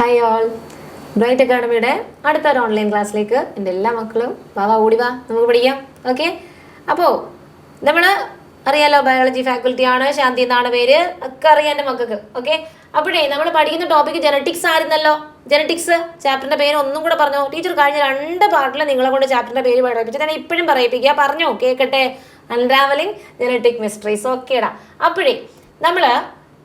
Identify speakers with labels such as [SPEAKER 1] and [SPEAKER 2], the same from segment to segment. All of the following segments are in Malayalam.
[SPEAKER 1] ഹായ് ഓൾ ബ്രൈറ്റ് അക്കാഡമിയുടെ അടുത്ത ഒരു ഓൺലൈൻ ക്ലാസ്സിലേക്ക് എന്റെ എല്ലാ മക്കളും വാ വാ ഓടി വാ. നമുക്ക് പഠിക്കാം. ഓക്കെ അപ്പോൾ നമ്മൾ അറിയാലോ ബയോളജി ഫാക്കൽറ്റി ആണ് ശാന്തി എന്നാണ് പേര്. ഒക്കെ അറിയാം എന്റെ മക്കൾക്ക്. ഓക്കെ അപ്പോഴേ നമ്മൾ പഠിക്കുന്ന ടോപ്പിക് ജനറ്റിക്സ് ആയിരുന്നല്ലോ. ജനറ്റിക്സ് ചാപ്റ്ററിന്റെ പേര് ഒന്നും കൂടെ പറഞ്ഞോ. ടീച്ചർ കഴിഞ്ഞ രണ്ട് പാർട്ടിൽ നിങ്ങളെ കൊണ്ട് ചാപ്റ്ററിന്റെ പേര് പഠിപ്പിച്ചു. ഞാൻ ഇപ്പോഴും പറയിപ്പിക്കുക. പറഞ്ഞോ കേൾക്കട്ടെ അൺരാവലിംഗ് ജനറ്റിക് മിസ്റ്ററീസ് ഓക്കേടാ അപ്പോഴേ നമ്മൾ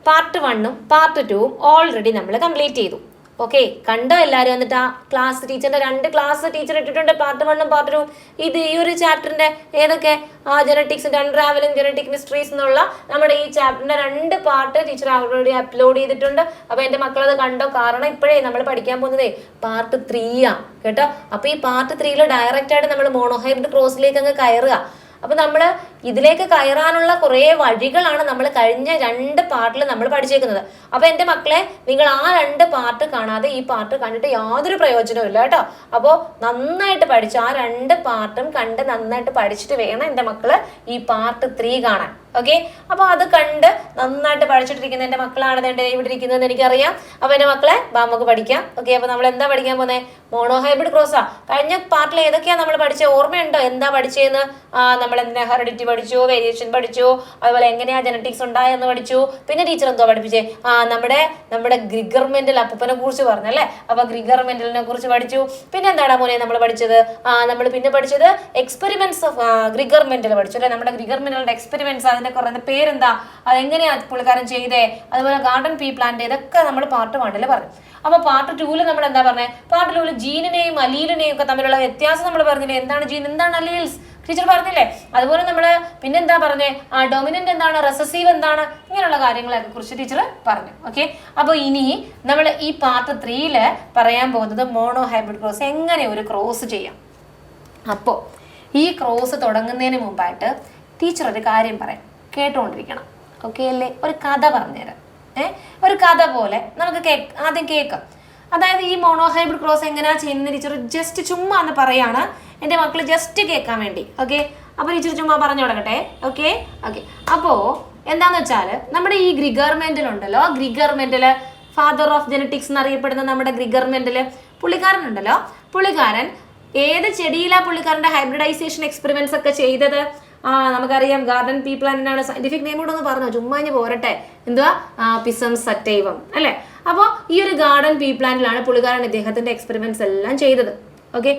[SPEAKER 1] പാർട്ട് വണ്ണും പാർട്ട് ടുവും ഓൾറെഡി നമ്മൾ കംപ്ലീറ്റ് ചെയ്തു. ഓക്കെ കണ്ടോ എല്ലാവരും എന്നിട്ട് ആ ക്ലാസ് ടീച്ചറിന്റെ രണ്ട് ക്ലാസ് ടീച്ചർ ഇട്ടിട്ടുണ്ട്. പാർട്ട് വണ്ണും പാർട്ട് ടൂ ഇത് ഈ ഒരു ചാപ്റ്ററിന്റെ ഏതൊക്കെ? ആ ജനറ്റിക്സിന്റെ അൺട്രാവലിംഗ് ജനറ്റിക് മിസ്റ്ററീസ് എന്നുള്ള നമ്മുടെ ഈ ചാപ്റ്ററിന്റെ രണ്ട് പാർട്ട് ടീച്ചർ ഓൾറെഡി അപ്ലോഡ് ചെയ്തിട്ടുണ്ട്. അപ്പൊ എന്റെ മക്കളത് കണ്ടോ? കാരണം ഇപ്പോഴേ നമ്മൾ പഠിക്കാൻ പോകുന്നതേ പാർട്ട് ത്രീ ആ. കേട്ടോ? അപ്പൊ ഈ പാർട്ട് ത്രീയിൽ ഡയറക്റ്റ് ആയിട്ട് നമ്മൾ മോണോഹൈബ്രിഡ് ക്രോസിലേക്ക് അങ്ങ് കയറുക. അപ്പൊ നമ്മൾ ഇതിലേക്ക് കയറാനുള്ള കുറേ വഴികളാണ് നമ്മൾ കഴിഞ്ഞ രണ്ട് പാർട്ടിൽ നമ്മൾ പഠിച്ചേക്കുന്നത്. അപ്പൊ എന്റെ മക്കളെ നിങ്ങൾ ആ രണ്ട് പാർട്ട് കാണാതെ ഈ പാർട്ട് കണ്ടിട്ട് യാതൊരു പ്രയോജനവും ഇല്ല കേട്ടോ. അപ്പോൾ നന്നായിട്ട് പഠിച്ചു ആ രണ്ട് പാർട്ടും കണ്ട് നന്നായിട്ട് പഠിച്ചിട്ട് വേണം എന്റെ മക്കൾ ഈ പാർട്ട് ത്രീ കാണാൻ. ഓക്കെ അപ്പൊ അത് കണ്ട് നന്നായിട്ട് പഠിച്ചിട്ടിരിക്കുന്ന എന്റെ മക്കളാണ് ദേ ഇവിടെ ഇരിക്കുന്നതെന്ന് എനിക്കറിയാം. അപ്പൊ എന്റെ മക്കളെ നമുക്ക് പഠിക്കാം. ഓക്കെ അപ്പൊ നമ്മൾ എന്താ പഠിക്കാൻ പോകുന്നത് മോണോഹൈബ്രിഡ് ക്രോസാ കഴിഞ്ഞ പാർട്ടിൽ ഏതൊക്കെയാ നമ്മൾ പഠിച്ച? ഓർമ്മയുണ്ടോ? എന്താ പഠിച്ചതെന്ന് നമ്മൾ എന്തിനാ ഹെറിഡിറ്റി പഠിച്ചു വേരിയേഷൻ പഠിച്ചു അതുപോലെ എങ്ങനെയാ ജനറ്റിക്സ് ഉണ്ടായെന്ന് പഠിച്ചു പിന്നെ ടീച്ചർ എന്തോ പഠിപ്പിച്ചേ? ആ നമ്മുടെ നമ്മുടെ ഗ്രിഗർമെന്റൽ അപ്പനെ കുറിച്ച് പറഞ്ഞല്ലേ അപ്പൊ ഗ്രിഗർമെന്റലിനെ കുറിച്ച് പഠിച്ചു. പിന്നെ എന്താണ് മോനെ നമ്മൾ പഠിച്ചത്? ആ നമ്മൾ പിന്നെ പഠിച്ചത് എക്സ്പെരിമെന്റ്സ് ഓഫ് ഗ്രിഗർ ഗ്രിഗർമെന്റൽ പഠിച്ചു അല്ലെ? നമ്മുടെ ഗ്രിഗർ ഗ്രിഗർമെന്റലിന്റെ എക്സ്പെരിമെന്റ്സ് അതിന്റെ കുറേ പേരെന്താ? അതെങ്ങനെയാ പുള്ളിക്കാരൻ ചെയ്തേ? അതുപോലെ ഗാർഡൻ പീ പ്ലാന്റ് ഇതൊക്കെ നമ്മൾ പാർട്ട് വണ്ണിൽ പറഞ്ഞു. അപ്പൊ പാർട്ട് ടൂൽ നമ്മൾ എന്താ പറഞ്ഞത് പാർട്ട് ടൂൽ ജീനിനെയും അലീലിനെയും ഒക്കെ തമ്മിലുള്ള വ്യത്യാസം നമ്മൾ പറഞ്ഞില്ലേ? എന്താണ് ജീൻ? എന്താണ് അലീൽസ്? ടീച്ചർ പറഞ്ഞില്ലേ? അതുപോലെ നമ്മൾ പിന്നെന്താ പറഞ്ഞേ? ആ ഡൊമിനന്റ് എന്താണ്? റെസസീവ് എന്താണ്? ഇങ്ങനെയുള്ള കാര്യങ്ങളെയൊക്കെ കുറിച്ച് ടീച്ചർ പറഞ്ഞു. ഓക്കെ അപ്പോൾ ഇനി നമ്മൾ ഈ പാർട്ട് ത്രീയിൽ പറയാൻ പോകുന്നത് മോണോ ഹൈബ്രിഡ് ക്രോസ് എങ്ങനെ ഒരു ക്രോസ് ചെയ്യാം? അപ്പോൾ ഈ ക്രോസ് തുടങ്ങുന്നതിന് മുമ്പായിട്ട് ടീച്ചർ ഒരു കാര്യം പറയാം. കേട്ടുകൊണ്ടിരിക്കണം ഓക്കെ അല്ലേ? ഒരു കഥ പറഞ്ഞുതരാം. ഏ? ഒരു കഥ പോലെ നമുക്ക് കേക്ക് ആദ്യം കേൾക്കാം. അതായത് ഈ മോണോഹൈബ്രിഡ് ക്രോസ് എങ്ങനെയാ ചെയ്യുന്ന ടീച്ചർ ജസ്റ്റ് ചുമ്മാ എന്ന് പറയാണ്. എന്റെ മക്കൾ ജസ്റ്റ് കേൾക്കാൻ വേണ്ടി. ഓക്കെ അപ്പോൾ ടീച്ചർ ചുമ്മാ പറഞ്ഞു തുടങ്ങട്ടെ. ഓക്കെ ഓക്കെ അപ്പോൾ എന്താന്ന് വെച്ചാൽ നമ്മുടെ ഈ ഗ്രിഗർമെന്റൽ ഉണ്ടല്ലോ ഗ്രിഗർ ഫാദർ ഓഫ് ജനറ്റിക്സ് എന്നറിയപ്പെടുന്ന നമ്മുടെ ഗ്രിഗർമെന്റൽ പുള്ളിക്കാരൻ ഉണ്ടല്ലോ പുള്ളിക്കാരൻ ഏത് ചെടിയിലാണ് പുള്ളിക്കാരന്റെ ഹൈബ്രിഡൈസേഷൻ എക്സ്പെരിമെൻസ് ഒക്കെ ചെയ്തത്? ആ നമുക്കറിയാം. ഗാർഡൻ പീ പ്ലാന്റിനാണ് സയന്റിഫിക് നെയിം കൂടെ ഒന്ന് പറഞ്ഞു? ചുമ്മാ പോരട്ടെ. എന്തുവാ? പിസം സറ്റൈവം അല്ലേ? അപ്പോൾ ഈ ഒരു ഗാർഡൻ പീ പ്ലാന്റിലാണ് പുള്ളിക്കാരൻ ഇദ്ദേഹത്തിന്റെ എക്സ്പെരിമെന്റ്സ് എല്ലാം ചെയ്തത്. ഓക്കെ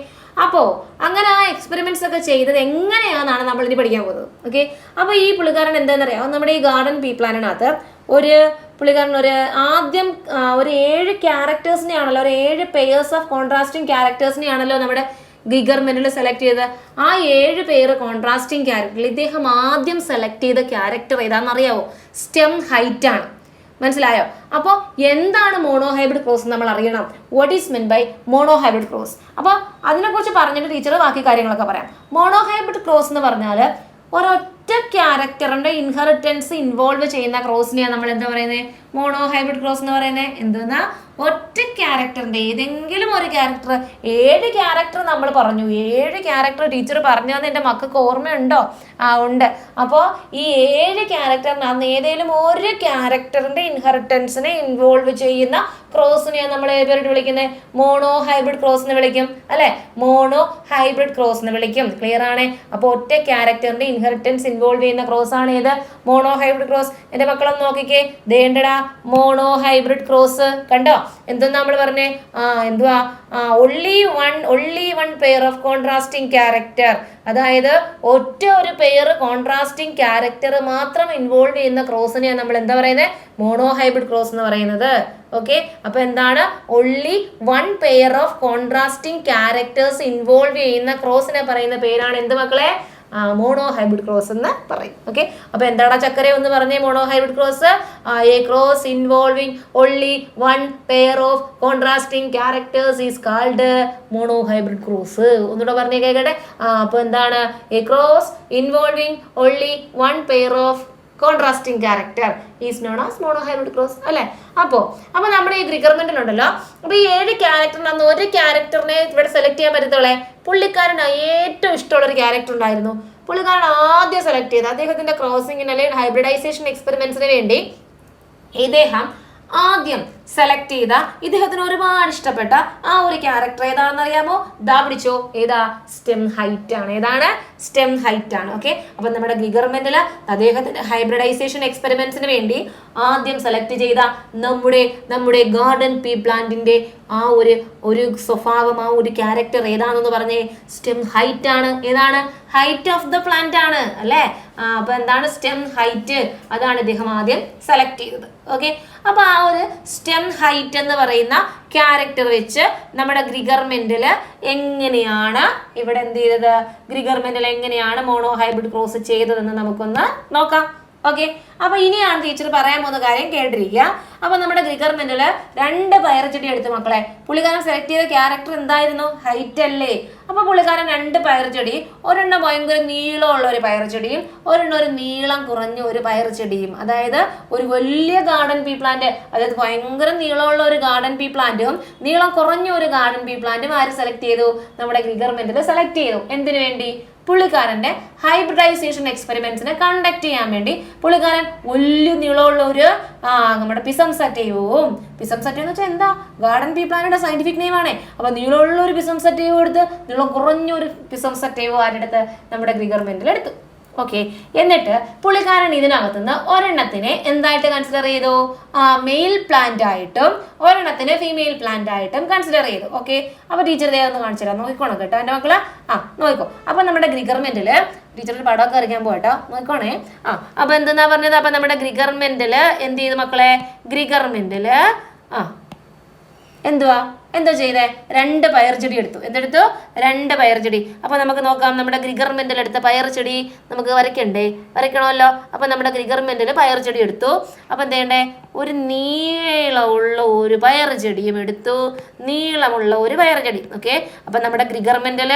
[SPEAKER 1] അപ്പോൾ അങ്ങനെ ആ എക്സ്പെരിമെന്റ്സ് ഒക്കെ ചെയ്തത് എങ്ങനെയാണെന്നാണ് നമ്മൾ ഇനി പഠിക്കാൻ പോകുന്നത്. ഓക്കെ അപ്പോൾ ഈ പുള്ളിക്കാരൻ എന്താണെന്നറിയാം നമ്മുടെ ഈ ഗാർഡൻ പീ പ്ലാനിനകത്ത് ഒരു പുള്ളിക്കാരൻ ഒരു ആദ്യം ഒരു ഏഴ് ക്യാരക്ടേഴ്സിനെയാണല്ലോ ഒരു ഏഴ് പെയേഴ്സ് ഓഫ് കോൺട്രാസ്റ്റിംഗ് ക്യാരക്ടേഴ്സിനെയാണല്ലോ നമ്മുടെ ഗിഗർമെന്റിൽ സെലക്ട് ചെയ്ത് ആ ഏഴ് പേര് കോൺട്രാസ്റ്റിംഗ് ക്യാരക്ടറിൽ ഇദ്ദേഹം ആദ്യം സെലക്ട് ചെയ്ത ക്യാരക്ടർ ഏതാണെന്നറിയാവോ സ്റ്റെം ഹൈറ്റ് ആണ്. മനസ്സിലായോ? അപ്പോൾ എന്താണ് മോണോ ഹൈബ്രിഡ് ക്രോസ് നമ്മൾ അറിയണം? What is mean by mono hybrid cross അപ്പോൾ അതിനെക്കുറിച്ച് പറഞ്ഞിട്ട് ടീച്ചർ ബാക്കി കാര്യങ്ങളൊക്കെ പറയാം. മോണോ ഹൈബ്രിഡ് ക്രോസ് എന്ന് പറഞ്ഞാൽ ഒരൊറ്റ ക്യാരക്ടറിന്റെ ഇൻഹെറിറ്റൻസ് ഇൻവോൾവ് ചെയ്യുന്ന ക്രോസിനെയാണ് നമ്മൾ എന്താ പറയുന്നത് മോണോഹൈബ്രിഡ് ക്രോസ് എന്ന് പറയുന്നത് എന്തെന്നാ? ഒറ്റ ക്യാരക്ടറിന്റെ ഏതെങ്കിലും ഒരു ക്യാരക്ടർ ഏഴ് ക്യാരക്ടർ നമ്മൾ പറഞ്ഞു ഏഴ് ക്യാരക്ടർ ടീച്ചർ പറഞ്ഞു തന്നെ എന്റെ മക്കൾക്ക് ഓർമ്മയുണ്ടോ? ആ ഉണ്ട്. അപ്പോൾ ഈ ഏഴ് ക്യാരക്ടറിനകത്ത് ഏതെങ്കിലും ഒരു ക്യാരക്ടറിന്റെ ഇൻഹെറിറ്റൻസിനെ ഇൻവോൾവ് ചെയ്യുന്ന ക്രോസിനെയാണ് നമ്മൾ ഏതുവരായിട്ട് വിളിക്കുന്നത് മോണോ ഹൈബ്രിഡ് ക്രോസ് എന്ന് വിളിക്കും അല്ലെ? മോണോ ഹൈബ്രിഡ് ക്രോസ് എന്ന് വിളിക്കും. ക്ലിയർ ആണേ? അപ്പോൾ ഒറ്റ ക്യാരക്ടറിന്റെ ഇൻഹെറിറ്റൻസ് ഇൻവോൾവ് ചെയ്യുന്ന ക്രോസ് ആണ് ഏത്? മോണോ ഹൈബ്രിഡ് ക്രോസ് എന്റെ മക്കളൊന്ന് നോക്കിക്കേ. ദേണ്ടടാ മോണോ ഹൈബ്രിഡ് ക്രോസ് കണ്ടോ? എന്തെന്ന് നമ്മൾ പറഞ്ഞേ? ആ എന്തുവാ? Only one only one pair of contrasting character അതായത് ഒറ്റ ഒരു പെയർ കോൺട്രാസ്റ്റിംഗ് ക്യാരക്ടർ മാത്രം ഇൻവോൾവ് ചെയ്യുന്ന ക്രോസിനെയാണ് നമ്മൾ എന്താ പറയുന്നത് മോണോ ഹൈബ്രിഡ് ക്രോസ് എന്ന് പറയുന്നത്. ഓക്കെ അപ്പൊ എന്താണ്? Only one pair of contrasting characters involve ചെയ്യുന്ന ക്രോസിനെ പറയുന്ന പേരാണ് എന്ത് മക്കളെ? മോണോ ഹൈബ്രിഡ് ക്രോസ് എന്ന് പറയും. ഓക്കെ അപ്പൊ എന്താണ് ചക്കര എന്ന് പറഞ്ഞേ? Mono hybrid cross a cross involving only one pair of contrasting characters is called mono hybrid cross ഒന്നുകൂടെ പറഞ്ഞേ കേൾക്കട്ടെ അപ്പോൾ അപ്പൊ എന്താണ്? A cross involving only one pair of contrasting character is known as mono hybrid cross അല്ലെ? അപ്പോ അപ്പൊ നമ്മുടെ ഈ ഗ്രിഗർമെന്റിൽ ഉണ്ടല്ലോ അപ്പോൾ ഈ ഏഴ് ക്യാരക്ടറിനകത്ത് ഒരു ക്യാരക്ടറിനെ ഇവിടെ സെലക്ട് ചെയ്യാൻ പറ്റത്തോളെ പുള്ളിക്കാരന് ഏറ്റവും ഇഷ്ടമുള്ള ഒരു ക്യാരക്ടർ ഉണ്ടായിരുന്നു. പുള്ളിക്കാരൻ ആദ്യം സെലക്ട് ചെയ്ത് അദ്ദേഹത്തിന്റെ ക്രോസിംഗിന് അല്ലെങ്കിൽ ഹൈബ്രിഡൈസേഷൻ എക്സ്പെരിമെന്റ്സിന് വേണ്ടി ഇദ്ദേഹം ആദ്യം സെലക്ട് ചെയ്ത ഇദ്ദേഹത്തിന് ഒരുപാട് ഇഷ്ടപ്പെട്ട ആ ഒരു ക്യാരക്ടർ ഏതാണെന്ന് അറിയാമോ? ദാ പിടിച്ചോ. ഏതാ? സ്റ്റെം ഹൈറ്റ് ആണ്. ഏതാണ്? സ്റ്റെം ഹൈറ്റ് ആണ്. ഓക്കെ അപ്പൊ നമ്മുടെ ഗിഗർമെന്റിൽ അദ്ദേഹത്തിന്റെ ഹൈബ്രിഡൈസേഷൻ എക്സ്പെരിമെന്റ്സിന് വേണ്ടി ആദ്യം സെലക്ട് ചെയ്ത നമ്മുടെ നമ്മുടെ ഗാർഡൻ പീ പ്ലാന്റിന്റെ ആ ഒരു ഒരു സ്വഭാവം ആ ഒരു ക്യാരക്ടർ ഏതാണെന്ന് പറഞ്ഞേ. സ്റ്റെം ഹൈറ്റ് ആണ്. ഏതാണ്? ഹൈറ്റ് ഓഫ് ദ പ്ലാന്റ് ആണ്. അല്ലേ? അപ്പൊ എന്താണ്? സ്റ്റെം ഹൈറ്റ് അതാണ് ഇദ്ദേഹം ആദ്യം സെലക്ട് ചെയ്തത്. ഓക്കെ അപ്പൊ ആ ഒരു സ്റ്റെം ഹൈറ്റ് എന്ന് പറയുന്ന ക്യാരക്ടർ വെച്ച് നമ്മുടെ ഗ്രിഗർമെന്റിൽ എങ്ങനെയാണ് ഇവിടെ എന്ത് ചെയ്തത്? ഗ്രിഗർമെന്റിൽ എങ്ങനെയാണ് മോണോ ഹൈബ്രിഡ് ക്രോസ് ചെയ്തതെന്ന് നമുക്കൊന്ന് നോക്കാം. ഓക്കെ അപ്പൊ ഇനിയാണ് ടീച്ചർ പറയാൻ പോകുന്ന കാര്യം കേട്ടിരിക്കുക. അപ്പൊ നമ്മുടെ ഗ്രിഗർമെന്റിൽ രണ്ട് പയർച്ചെടി എടുത്തു മക്കളെ. പുള്ളിക്കാരൻ സെലക്ട് ചെയ്ത ക്യാരക്ടർ എന്തായിരുന്നു? ഹൈറ്റ് അല്ലേ? അപ്പൊ പുള്ളിക്കാരൻ രണ്ട് പയർച്ചെടി ഒരെണ്ണം ഭയങ്കര നീളമുള്ള ഒരു പയർച്ചെടിയും ഒരെണ്ണം ഒരു നീളം കുറഞ്ഞ ഒരു പയർച്ചെടിയും അതായത് ഒരു വലിയ ഗാർഡൻ പീ പ്ലാന്റ് അതായത് ഭയങ്കര നീളമുള്ള ഒരു ഗാർഡൻ പീ പ്ലാന്റും നീളം കുറഞ്ഞ ഒരു ഗാർഡൻ പീ പ്ലാന്റും ആര് സെലക്ട് ചെയ്തു? നമ്മുടെ ഗ്രിഗർമെന്റിൽ സെലക്ട് ചെയ്തു. എന്തിനു വേണ്ടി? പുള്ളിക്കാരന്റെ ഹൈബ്രിഡൈസേഷൻ എക്സ്പെരിമെന്റ്സിനെ കണ്ടക്ട് ചെയ്യാൻ വേണ്ടി പുള്ളിക്കാരൻ വലിയ നീളമുള്ള ഒരു നമ്മുടെ പിസം സറ്റയും പിസം സറ്റ എന്ന് വെച്ചാൽ എന്താ? ഗാർഡൻ പീ പ്ലാനയുടെ സയന്റിഫിക് നെയിം ആണ്. അപ്പൊ നീളമുള്ള ഒരു പിസം സറ്റയും എടുത്ത് നീളം കുറഞ്ഞ ഒരു പിസം ആരുടെ ആരെടുത്ത് നമ്മുടെ ഗ്രിഗർമെന്റിൽ എടുത്തു ഓക്കെ എന്നിട്ട് പുള്ളിക്കാരൻ ഇതിനകത്തുനിന്ന് ഒരെണ്ണത്തിനെ എന്തായിട്ട് കൺസിഡർ ചെയ്തു? മെയിൽ പ്ലാന്റ് ആയിട്ടും ഒരെണ്ണത്തിന് ഫീമെയിൽ പ്ലാന്റ് ആയിട്ടും കൺസിഡർ ചെയ്തു. ഓക്കെ അപ്പൊ ടീച്ചർ ദേ ഒന്ന് കാണിച്ചു തരാം. നോക്കിക്കോണം കേട്ടോ എന്റെ മക്കൾ? ആ നോക്കിക്കോ. അപ്പൊ നമ്മുടെ ഗ്രിഗർമെന്റിൽ ടീച്ചർ ഒരു പടമൊക്കെ അറിയിക്കാൻ പോകട്ടോ നോക്കണേ ആ അപ്പൊ എന്തെന്നാ പറഞ്ഞത്? അപ്പൊ നമ്മുടെ ഗ്രിഗർമെന്റിൽ എന്ത് ചെയ്തു മക്കളെ? ഗ്രിഗർമെന്റിൽ ആ എന്തുവാ? എന്തോ ചെയ്തേ? രണ്ട് പയർചെടി എടുത്തു. എന്തെടുത്തു? രണ്ട് പയർചെടി അപ്പൊ നമുക്ക് നോക്കാം നമ്മുടെ ഗ്രിഗർമെന്റിൽ എടുത്ത പയർചെടി നമുക്ക് വരയ്ക്കണ്ടേ? വരയ്ക്കണമല്ലോ. അപ്പൊ നമ്മുടെ ഗ്രിഗർമെന്റിൽ പയർചെടി എടുത്തു. അപ്പൊ എന്ത് ചെയ്യണ്ടേ? ഒരു നീളമുള്ള ഒരു പയർചെടിയും എടുത്തു. നീളമുള്ള ഒരു പയർചെടി ഓക്കെ? അപ്പൊ നമ്മുടെ ഗ്രിഗർമെന്റിൽ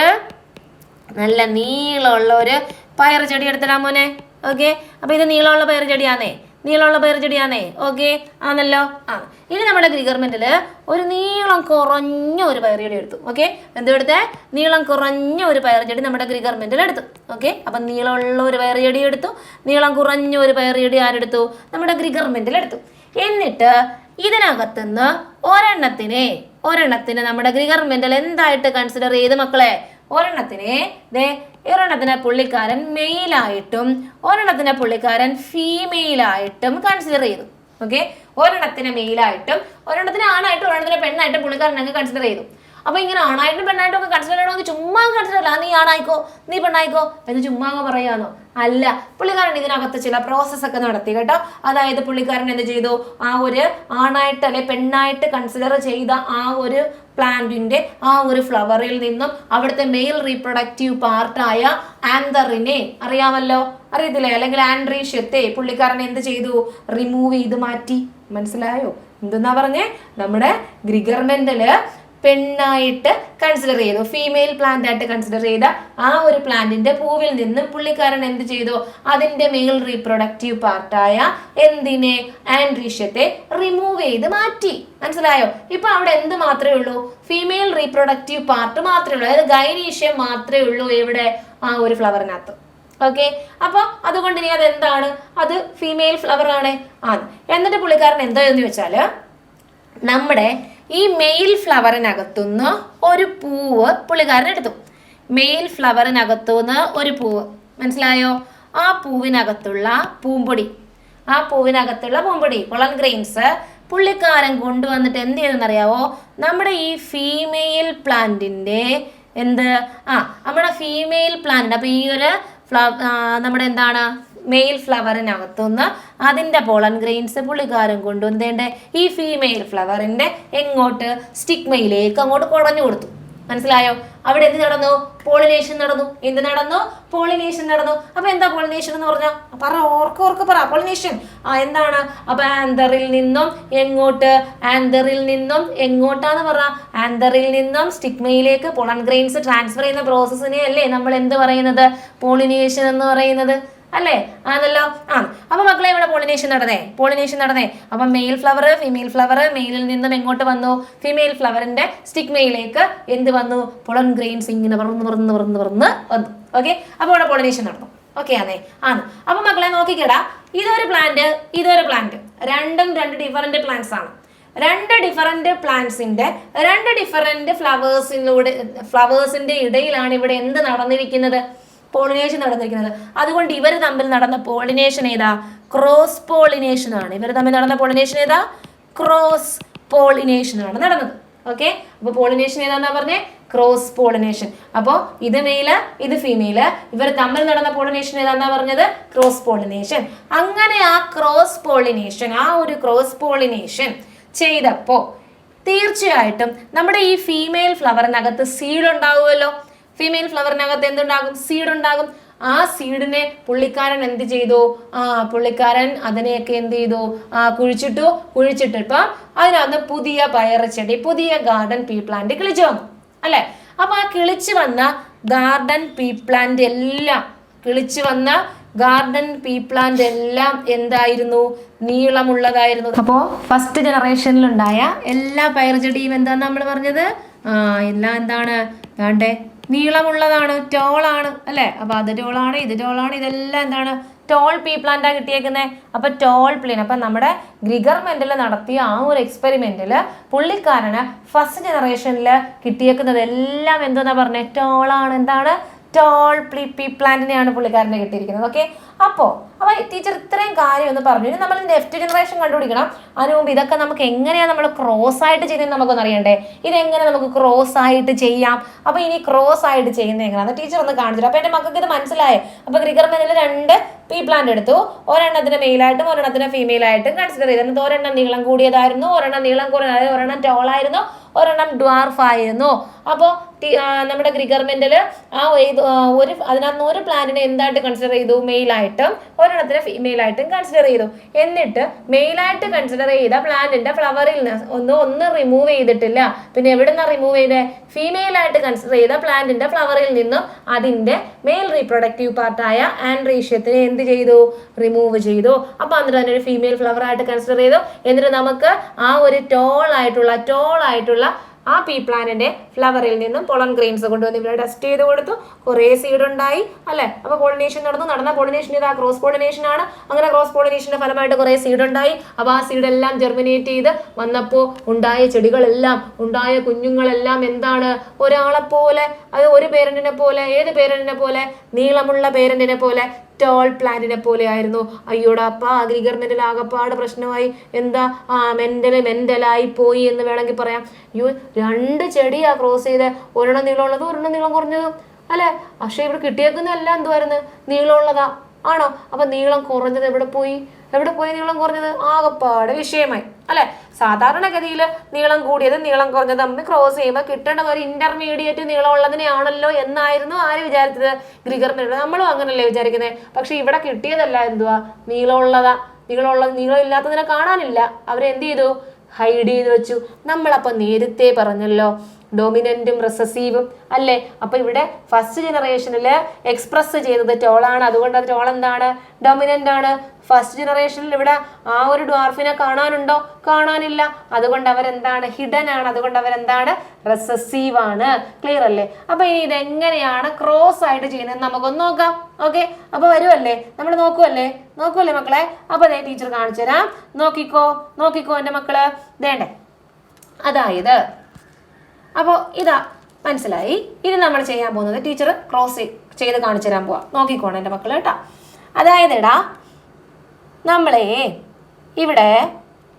[SPEAKER 1] നല്ല നീളമുള്ള ഒരു പയർ ചെടി എടുത്തിടാൻ മോനെ. ഓക്കെ? അപ്പൊ ഇത് നീളമുള്ള പയർ ചെടിയാന്നേ. നീളമുള്ള പയർ ചെടിയാണേ ഓക്കെ ആണല്ലോ? ആ. ഇനി നമ്മുടെ ഗ്രിഗർമെന്റിൽ ഒരു നീളം കുറഞ്ഞ ഒരു പയർ ചെടി എടുത്തു ഓക്കെ എന്തെടുത്തെ നീളം കുറഞ്ഞ ഒരു പയർ ചെടി നമ്മുടെ ഗ്രിഗർമെന്റിൽ എടുത്തു. ഓക്കെ അപ്പൊ നീളമുള്ള ഒരു പയർ ചെടി എടുത്തു. നീളം കുറഞ്ഞ ഒരു പയർ ചെടി ആരെടുത്തു? നമ്മുടെ ഗ്രിഗർമെന്റിൽ എടുത്തു. എന്നിട്ട് ഇതിനകത്തുനിന്ന് ഒരെണ്ണത്തിനെ ഒരെണ്ണത്തിന് നമ്മുടെ ഗ്രിഗർമെന്റിൽ എന്തായിട്ട് കൺസിഡർ ചെയ്ത് മക്കളെ? ഒരെണ്ണത്തിനെ ഒരെണ്ണത്തിനെ പുള്ളിക്കാരൻ മെയിലായിട്ടും ഒരെണ്ണത്തിനെ പുള്ളിക്കാരൻ ഫീമെയിലായിട്ടും കൺസിഡർ ചെയ്തു. ഓക്കെ ഒരെണ്ണത്തിനെ മെയിലായിട്ടും ഒരെണ്ണത്തിന് ആണായിട്ടും ഒരെണ്ണത്തിനെ പെണ്ണായിട്ടും പുള്ളിക്കാരൻ അങ്ങ് കൺസിഡർ ചെയ്തു. അപ്പൊ ഇങ്ങനെ ആണായിട്ടും പെണ്ണായിട്ടും ഒക്കെ കൺസിഡർ ചെയ്യണമെങ്കിൽ ചുമ്മാ കൺസിഡർ അല്ല നീ ആണായിക്കോ? നീ പെണ്ണായിക്കോ? എന്ന് ചുമ്മാ പറയാന്നോ അല്ല. പുള്ളിക്കാരൻ ഇതിനകത്ത് ചില പ്രോസസ് ഒക്കെ നടത്തി കേട്ടോ. അതായത് പുള്ളിക്കാരൻ എന്ത് ചെയ്തു? ആ ഒരു ആണായിട്ട് അല്ലെ പെണ്ണായിട്ട് കൺസിഡർ ചെയ്ത ആ ഒരു പ്ലാന്റിന്റെ ആ ഒരു ഫ്ലവറിൽ നിന്നും അവിടുത്തെ മെയിൽ റീപ്രൊഡക്റ്റീവ് പാർട്ടായ ആന്തറിനെ അറിയാമല്ലോ? അറിയത്തില്ലേ? അല്ലെങ്കിൽ ആൻഡ്രീഷ്യത്തെ പുള്ളിക്കാരൻ എന്ത് ചെയ്തു? റിമൂവ് ചെയ്ത് മാറ്റി. മനസ്സിലായോ? എന്തെന്നാ പറഞ്ഞേ? നമ്മുടെ ഗ്രിഗർമെന്റിൽ പെണ്ണായിട്ട് കൺസിഡർ ചെയ്തു ഫീമെയിൽ പ്ലാന്റ് ആയിട്ട് കൺസിഡർ ചെയ്ത ആ ഒരു പ്ലാന്റിന്റെ പൂവിൽ നിന്ന് പുള്ളിക്കാരൻ എന്ത് ചെയ്തു? അതിന്റെ മെയിൽ റീപ്രൊഡക്റ്റീവ് പാർട്ടായ എന്തിനെ? ആൻഡ്രീഷ്യത്തെ റിമൂവ് ചെയ്ത് മാറ്റി. മനസ്സിലായോ? ഇപ്പൊ അവിടെ എന്ത് മാത്രമേ ഉള്ളൂ? ഫീമെയിൽ റീപ്രൊഡക്റ്റീവ് പാർട്ട് മാത്രമേ ഉള്ളൂ. അതായത് ഗൈനീഷ്യം മാത്രമേ ഉള്ളൂ എവിടെ ആ ഒരു ഫ്ലവറിനകത്ത് ഓക്കെ അപ്പോൾ അതുകൊണ്ട് ഇനി അത് എന്താണ് അത് ഫീമെയിൽ ഫ്ലവർ ആണ്. ആണ് എന്നിട്ട് പുള്ളിക്കാരൻ എന്തോ എന്ന് വെച്ചാൽ നമ്മുടെ ഈ മെയിൽ ഫ്ലവറിനകത്തുനിന്ന് ഒരു പൂവ് പുള്ളിക്കാരൻ എടുത്തു മെയിൽ ഫ്ലവറിനകത്തുനിന്ന് ഒരു പൂവ്. മനസ്സിലായോ? ആ പൂവിനകത്തുള്ള പൂമ്പൊടി. ആ പൂവിനകത്തുള്ള പൂമ്പൊടി. പൊളൻ ഗ്രെയിൻസ് പുള്ളിക്കാരൻ കൊണ്ടുവന്നിട്ട് എന്ത് ചെയ്തെന്നറിയാവോ? നമ്മുടെ ഈ ഫീമെയിൽ പ്ലാന്റിന്റെ എന്ത്? ആ നമ്മുടെ ഫീമെയിൽ പ്ലാന്റ് അപ്പൊ ഈ ഒരു ഫ്ലവ നമ്മുടെ എന്താണ്? മെയിൽ ഫ്ലവറിനകത്തുനിന്ന് അതിന്റെ പോളൻ ഗ്രെയിൻസ് പുള്ളിക്കാരൻ കൊണ്ടുവന്നേണ്ട ഈ ഫീമെയിൽ ഫ്ലവറിന്റെ എങ്ങോട്ട് സ്റ്റിഗ്മയിലേക്ക് അങ്ങോട്ട് കുടഞ്ഞു കൊടുത്തു. മനസ്സിലായോ? അവിടെ എന്ത് നടന്നു? പോളിനേഷൻ നടന്നു. എന്ത് നടന്നു? പോളിനേഷൻ നടന്നു. അപ്പൊ എന്താ പോളിനേഷൻ എന്ന് പറഞ്ഞാൽ പറ ഓർക്ക് ഓർക്ക് പറ. പോളിനേഷൻ ആ എന്താണ്? അപ്പൊ ആന്തറിൽ നിന്നും എങ്ങോട്ട്? ആന്തറിൽ നിന്നും എങ്ങോട്ടാന്ന് പറ. ആന്തറിൽ നിന്നും സ്റ്റിഗ്മയിലേക്ക് പോളൻ ഗ്രെയിൻസ് ട്രാൻസ്ഫർ ചെയ്യുന്ന പ്രോസസ്സിനെ അല്ലേ നമ്മൾ എന്ത് പറയുന്നത്? പോളിനേഷൻ എന്ന് പറയുന്നത്. അല്ലേ? ആണല്ലോ. ആ. അപ്പൊ മക്കളെ ഇവിടെ പോളിനേഷൻ നടന്നേ. പോളിനേഷൻ നടന്നേ. അപ്പൊ മെയിൽ ഫ്ലവർ ഫീമെയിൽ ഫ്ലവർ മെയിലിൽ നിന്നും എങ്ങോട്ട് വന്നു? ഫീമെയിൽ ഫ്ലവറിന്റെ സ്റ്റിഗ്മയിലേക്ക് എന്ത് വന്നു? പൊളൻ ഗ്രെയിൻസ് ഇങ്ങനെ പറന്ന് പറന്ന് പറന്ന് പറന്ന് വന്നു. ഓക്കെ അപ്പൊ ഇവിടെ പോളിനേഷൻ നടന്നു. ഓക്കെ അതെ ആണ്. അപ്പൊ മക്കളെ നോക്കിക്കടാ. ഇതൊരു പ്ലാന്റ് ഇതൊരു പ്ലാന്റ് രണ്ടും രണ്ട് ഡിഫറെന്റ് പ്ലാന്റ്സ് ആണ്. രണ്ട് ഡിഫറെന്റ് പ്ലാന്റ്സിന്റെ രണ്ട് ഡിഫറെന്റ് ഫ്ലവേഴ്സിലൂടെ ഫ്ലവേഴ്സിന്റെ ഇടയിലാണ് ഇവിടെ എന്ത് നടന്നിരിക്കുന്നത്? പോളിനേഷൻ നടന്നിരിക്കുന്നത്. അതുകൊണ്ട് ഇവർ തമ്മിൽ നടന്ന പോളിനേഷൻ ഏതാ? ക്രോസ് പോളിനേഷൻ ആണ്. ഇവർ തമ്മിൽ നടന്ന പോളിനേഷൻ ഏതാ? ക്രോസ് പോളിനേഷൻ ആണ് നടന്നത്. ഓക്കെ അപ്പൊ പോളിനേഷൻ ഏതാന്നാ പറഞ്ഞേ? ക്രോസ് പോളിനേഷൻ അപ്പോൾ ഇത് മെയിൽ ഇത് ഫീമെയിൽ ഇവർ തമ്മിൽ നടന്ന പോളിനേഷൻ ഏതാന്നാ പറഞ്ഞത്? ക്രോസ് പോളിനേഷൻ അങ്ങനെ ആ ക്രോസ് പോളിനേഷൻ ആ ഒരു ക്രോസ് പോളിനേഷൻ ചെയ്തപ്പോ തീർച്ചയായിട്ടും നമ്മുടെ ഈ ഫീമെയിൽ ഫ്ലവറിനകത്ത് സീഡ് ഉണ്ടാവുമല്ലോ. ഫീമെയിൽ ഫ്ലവറിനകത്ത് എന്തുണ്ടാകും? സീഡ് ഉണ്ടാകും. ആ സീഡിനെ പുള്ളിക്കാരൻ എന്ത് ചെയ്തു? ആ പുള്ളിക്കാരൻ അതിനെയൊക്കെ എന്ത് ചെയ്തു? ആ കുഴിച്ചിട്ടു. കുഴിച്ചിട്ടിപ്പം അതിനകത്ത് പുതിയ പയറ് ചെടി പുതിയ ഗാർഡൻ പീ പ്ലാന്റ് കിളിച്ചു. വന്നു അല്ലെ? അപ്പൊ ആ കിളിച്ചു വന്ന ഗാർഡൻ പീ പ്ലാന്റ് എല്ലാം കിളിച്ചു വന്ന ഗാർഡൻ പീ പ്ലാന്റ് എല്ലാം എന്തായിരുന്നു? നീളമുള്ളതായിരുന്നു. അപ്പോൾ ഫസ്റ്റ് ജനറേഷനിൽ ഉണ്ടായ എല്ലാ പയർ ചെടിയും എന്താന്ന് നമ്മൾ പറഞ്ഞത്? എല്ലാം എന്താണ്? വേണ്ടേ? നീളമുള്ളതാണ് ടോളാണ് അല്ലേ? അപ്പൊ അത് ടോളാണ് ഇത് ടോളാണ് ഇതെല്ലാം എന്താണ്? ടോൾ പീ പ്ലാന്റാ കിട്ടിയേക്കുന്നത് അപ്പോൾ ടോൾ പ്ലെയിൻ അപ്പൊ നമ്മുടെ ഗ്രിഗർ നടത്തിയ ആ ഒരു എക്സ്പെരിമെന്റിൽ പുള്ളിക്കാരന് ഫസ്റ്റ് ജനറേഷനിൽ കിട്ടിയേക്കുന്നത് എല്ലാം എന്താ പറഞ്ഞത് ടോളാണ് എന്താണ്? ടോൾ പ്ലി പ്ലാന്റിനെയാണ് പുള്ളിക്കാരനെ കിട്ടിയിരിക്കുന്നത്. ഓക്കെ അപ്പോൾ അപ്പോൾ ടീച്ചർ ഇത്രയും കാര്യം ഒന്ന് പറഞ്ഞു. ഇനി നമ്മൾ നെഫ്റ്റ് ജനറേഷൻ കണ്ടുപിടിക്കണം. അതിന് മുമ്പ് ഇതൊക്കെ നമുക്ക് എങ്ങനെയാണ് നമ്മൾ ക്രോസ് ആയിട്ട് ചെയ്യുന്നത് നമുക്കൊന്ന് അറിയണ്ടേ? ഇതെങ്ങനെ നമുക്ക് ക്രോസ് ആയിട്ട് ചെയ്യാം? അപ്പോൾ ഇനി ക്രോസ് ആയിട്ട് ചെയ്യുന്നത് എങ്ങനെയാണ് ടീച്ചർ ഒന്ന് കാണിച്ചു അപ്പോൾ എന്റെ മക്കൾക്ക് ഇത് മനസ്സിലായേ? അപ്പോൾ ഗ്രിഗർ മെനിൽ രണ്ട് പി പ്ലാന്റ് എടുത്തു. ഒരെണ്ണത്തിന് മെയിലായിട്ടും ഒരെണ്ണത്തിന് ഫീമെയിലായിട്ടും കൺസിഡർ ചെയ്തു. എന്നിട്ട് ഒരെണ്ണം നീളം കൂടിയതായിരുന്നു ഒരെണ്ണം നീളം അതായത് ഒരെണ്ണം ടോളായിരുന്നു ഒരെണ്ണം ഡ്വാർഫ് ആയിരുന്നു. അപ്പോൾ നമ്മുടെ ഗ്രിഗർമെന്റിൽ ആ ഒരു അതിനകത്ത് ഒരു പ്ലാന്റിനെ എന്തായിട്ട് കൺസിഡർ ചെയ്തു? മെയിലായിട്ടും ഒരെണ്ണത്തിന് ഫീമെയിലായിട്ടും കൺസിഡർ ചെയ്തു. എന്നിട്ട് മെയിലായിട്ട് കൺസിഡർ ചെയ്ത പ്ലാന്റിന്റെ ഫ്ലവറിൽ നിന്ന് ഒന്ന് ഒന്ന് റിമൂവ് ചെയ്തിട്ടില്ല. പിന്നെ എവിടെ നിന്നാണ് റിമൂവ് ചെയ്തത് ഫീമെയിലായിട്ട് കൺസിഡർ ചെയ്ത പ്ലാന്റിന്റെ ഫ്ലവറിൽ നിന്നും അതിന്റെ മെയിൽ റീപ്രൊഡക്റ്റീവ് പാർട്ടായ ആൻഡ്രീഷ്യത്തിനെ എന്ത് ചെയ്തു? റിമൂവ് ചെയ്തു. അപ്പൊ എന്നിട്ട് അതിനെ ഒരു ഫീമെയിൽ ഫ്ലവർ ആയിട്ട് കൺസിഡർ ചെയ്തു. എന്നിട്ട് നമുക്ക് ആ ഒരു ടോൾ ആയിട്ടുള്ള ടോൾ ആയിട്ടുള്ള ആ പീ പ്ലാന്റിന്റെ ഫ്ലവറിൽ നിന്നും പൊളൻ ഗ്രെയിൻസ് കൊണ്ടുവന്ന് ഇവിടെ ടെസ്റ്റ് ചെയ്ത് കൊടുത്തു. കുറേ സീഡ് ഉണ്ടായി അല്ലെ? അപ്പൊ പോളിനേഷൻ നടന്നു. നടന്ന പോളിനേഷൻ ഇതാ ക്രോസ് പോളിനേഷൻ ആണ്. അങ്ങനെ ക്രോസ് പോളിനേഷന്റെ ഫലമായിട്ട് കുറേ സീഡ് ഉണ്ടായി. അപ്പൊ ആ സീഡ് എല്ലാം ജെർമിനേറ്റ് ചെയ്ത് വന്നപ്പോൾ ഉണ്ടായ ചെടികളെല്ലാം ഉണ്ടായ കുഞ്ഞുങ്ങളെല്ലാം എന്താണ്? ഒരാളെ പോലെ അത് ഒരു പേരന്റിനെ പോലെ ഏത് പേരന്റിനെ പോലെ നീളമുള്ള പേരന്റിനെ പോലെ ടോൾ പ്ലാന്റിനെ പോലെ ആയിരുന്നു. അയ്യോടാ അപ്പ അഗ്രിഗർ മെന്റൽ ആകപ്പാട് പ്രശ്നമായി. എന്താ? ആ മെന്റൽ മെന്റലായി പോയി എന്ന് വേണമെങ്കിൽ പറയാം. അയ്യോ രണ്ട് ചെടിയാ ക്രോസ് ചെയ്ത്. ഒരെണ്ണം നീളമുള്ളതും ഒരെണ്ണം നീളം കുറഞ്ഞതും. അല്ലെ? പക്ഷെ ഇവിടെ കിട്ടിയേക്കുന്നതല്ല എന്തുവായിരുന്നു? നീളമുള്ളതാ. ആണോ? അപ്പൊ നീളം കുറഞ്ഞത് എവിടെ പോയി? എവിടെ പോയി നീളം കുറഞ്ഞത്? ആകപ്പാട് വിഷയമായി. അല്ലെ? സാധാരണഗതിയിൽ നീളം കൂടിയത് നീളം കുറഞ്ഞത് തമ്മിൽ ക്രോസ് ചെയ്യുമ്പോൾ കിട്ടേണ്ട ഒരു ഇന്റർമീഡിയറ്റ് നീളമുള്ളതിനെയാണല്ലോ എന്നായിരുന്നു ആര് വിചാരിച്ചത്? ഗ്രിഗർ നമ്മളും അങ്ങനല്ലേ വിചാരിക്കുന്നത് പക്ഷെ ഇവിടെ കിട്ടിയതല്ല എന്തുവാ? നീളമുള്ളതാ നീളമുള്ള നീളം ഇല്ലാത്തതിനെ കാണാനില്ല. അവരെന്ത് ചെയ്തു? ഹൈഡ് ചെയ്ത് വെച്ചു. നമ്മളപ്പോൾ നേരത്തെ പറഞ്ഞല്ലോ ഡൊമിനന്റും റിസസീവും അല്ലേ? അപ്പോൾ ഇവിടെ ഫസ്റ്റ് ജനറേഷനിൽ എക്സ്പ്രസ് ചെയ്തത് ടോളാണ്. അതുകൊണ്ട് അത് ടോൾ എന്താണ്? ഡോമിനന്റ് ആണ്. ഫസ്റ്റ് ജനറേഷനിൽ ഇവിടെ ആ ഒരു ഡ്വാർഫിനെ കാണാനുണ്ടോ? കാണാനില്ല. അതുകൊണ്ട് അവരെന്താണ്? ഹിഡൻ ആണ്. അതുകൊണ്ട് അവരെന്താണ്? റെസസീവ് ആണ്. ക്ലിയർ അല്ലേ? അപ്പൊ ഇനി ഇതെങ്ങനെയാണ് ക്രോസ് ആയിട്ട് ചെയ്യുന്നത് നമുക്കൊന്ന് നോക്കാം. ഓക്കെ അപ്പൊ വരുമല്ലേ നമ്മൾ നോക്കുമല്ലേ നോക്കുമല്ലേ മക്കളെ? അപ്പൊ ദേ ടീച്ചർ കാണിച്ചു തരാം നോക്കിക്കോ. നോക്കിക്കോ എന്റെ മക്കൾ. വേണ്ടേ അതായത് അപ്പോൾ ഇതാ മനസ്സിലായി? ഇനി നമ്മൾ ചെയ്യാൻ പോകുന്നത് ടീച്ചർ ക്രോസ് ചെയ്ത് കാണിച്ചു തരാൻ പോവാം. നോക്കിക്കോണം എന്റെ മക്കൾ കേട്ടോ. അതായത് ഇടാ നമ്മളെ ഇവിടെ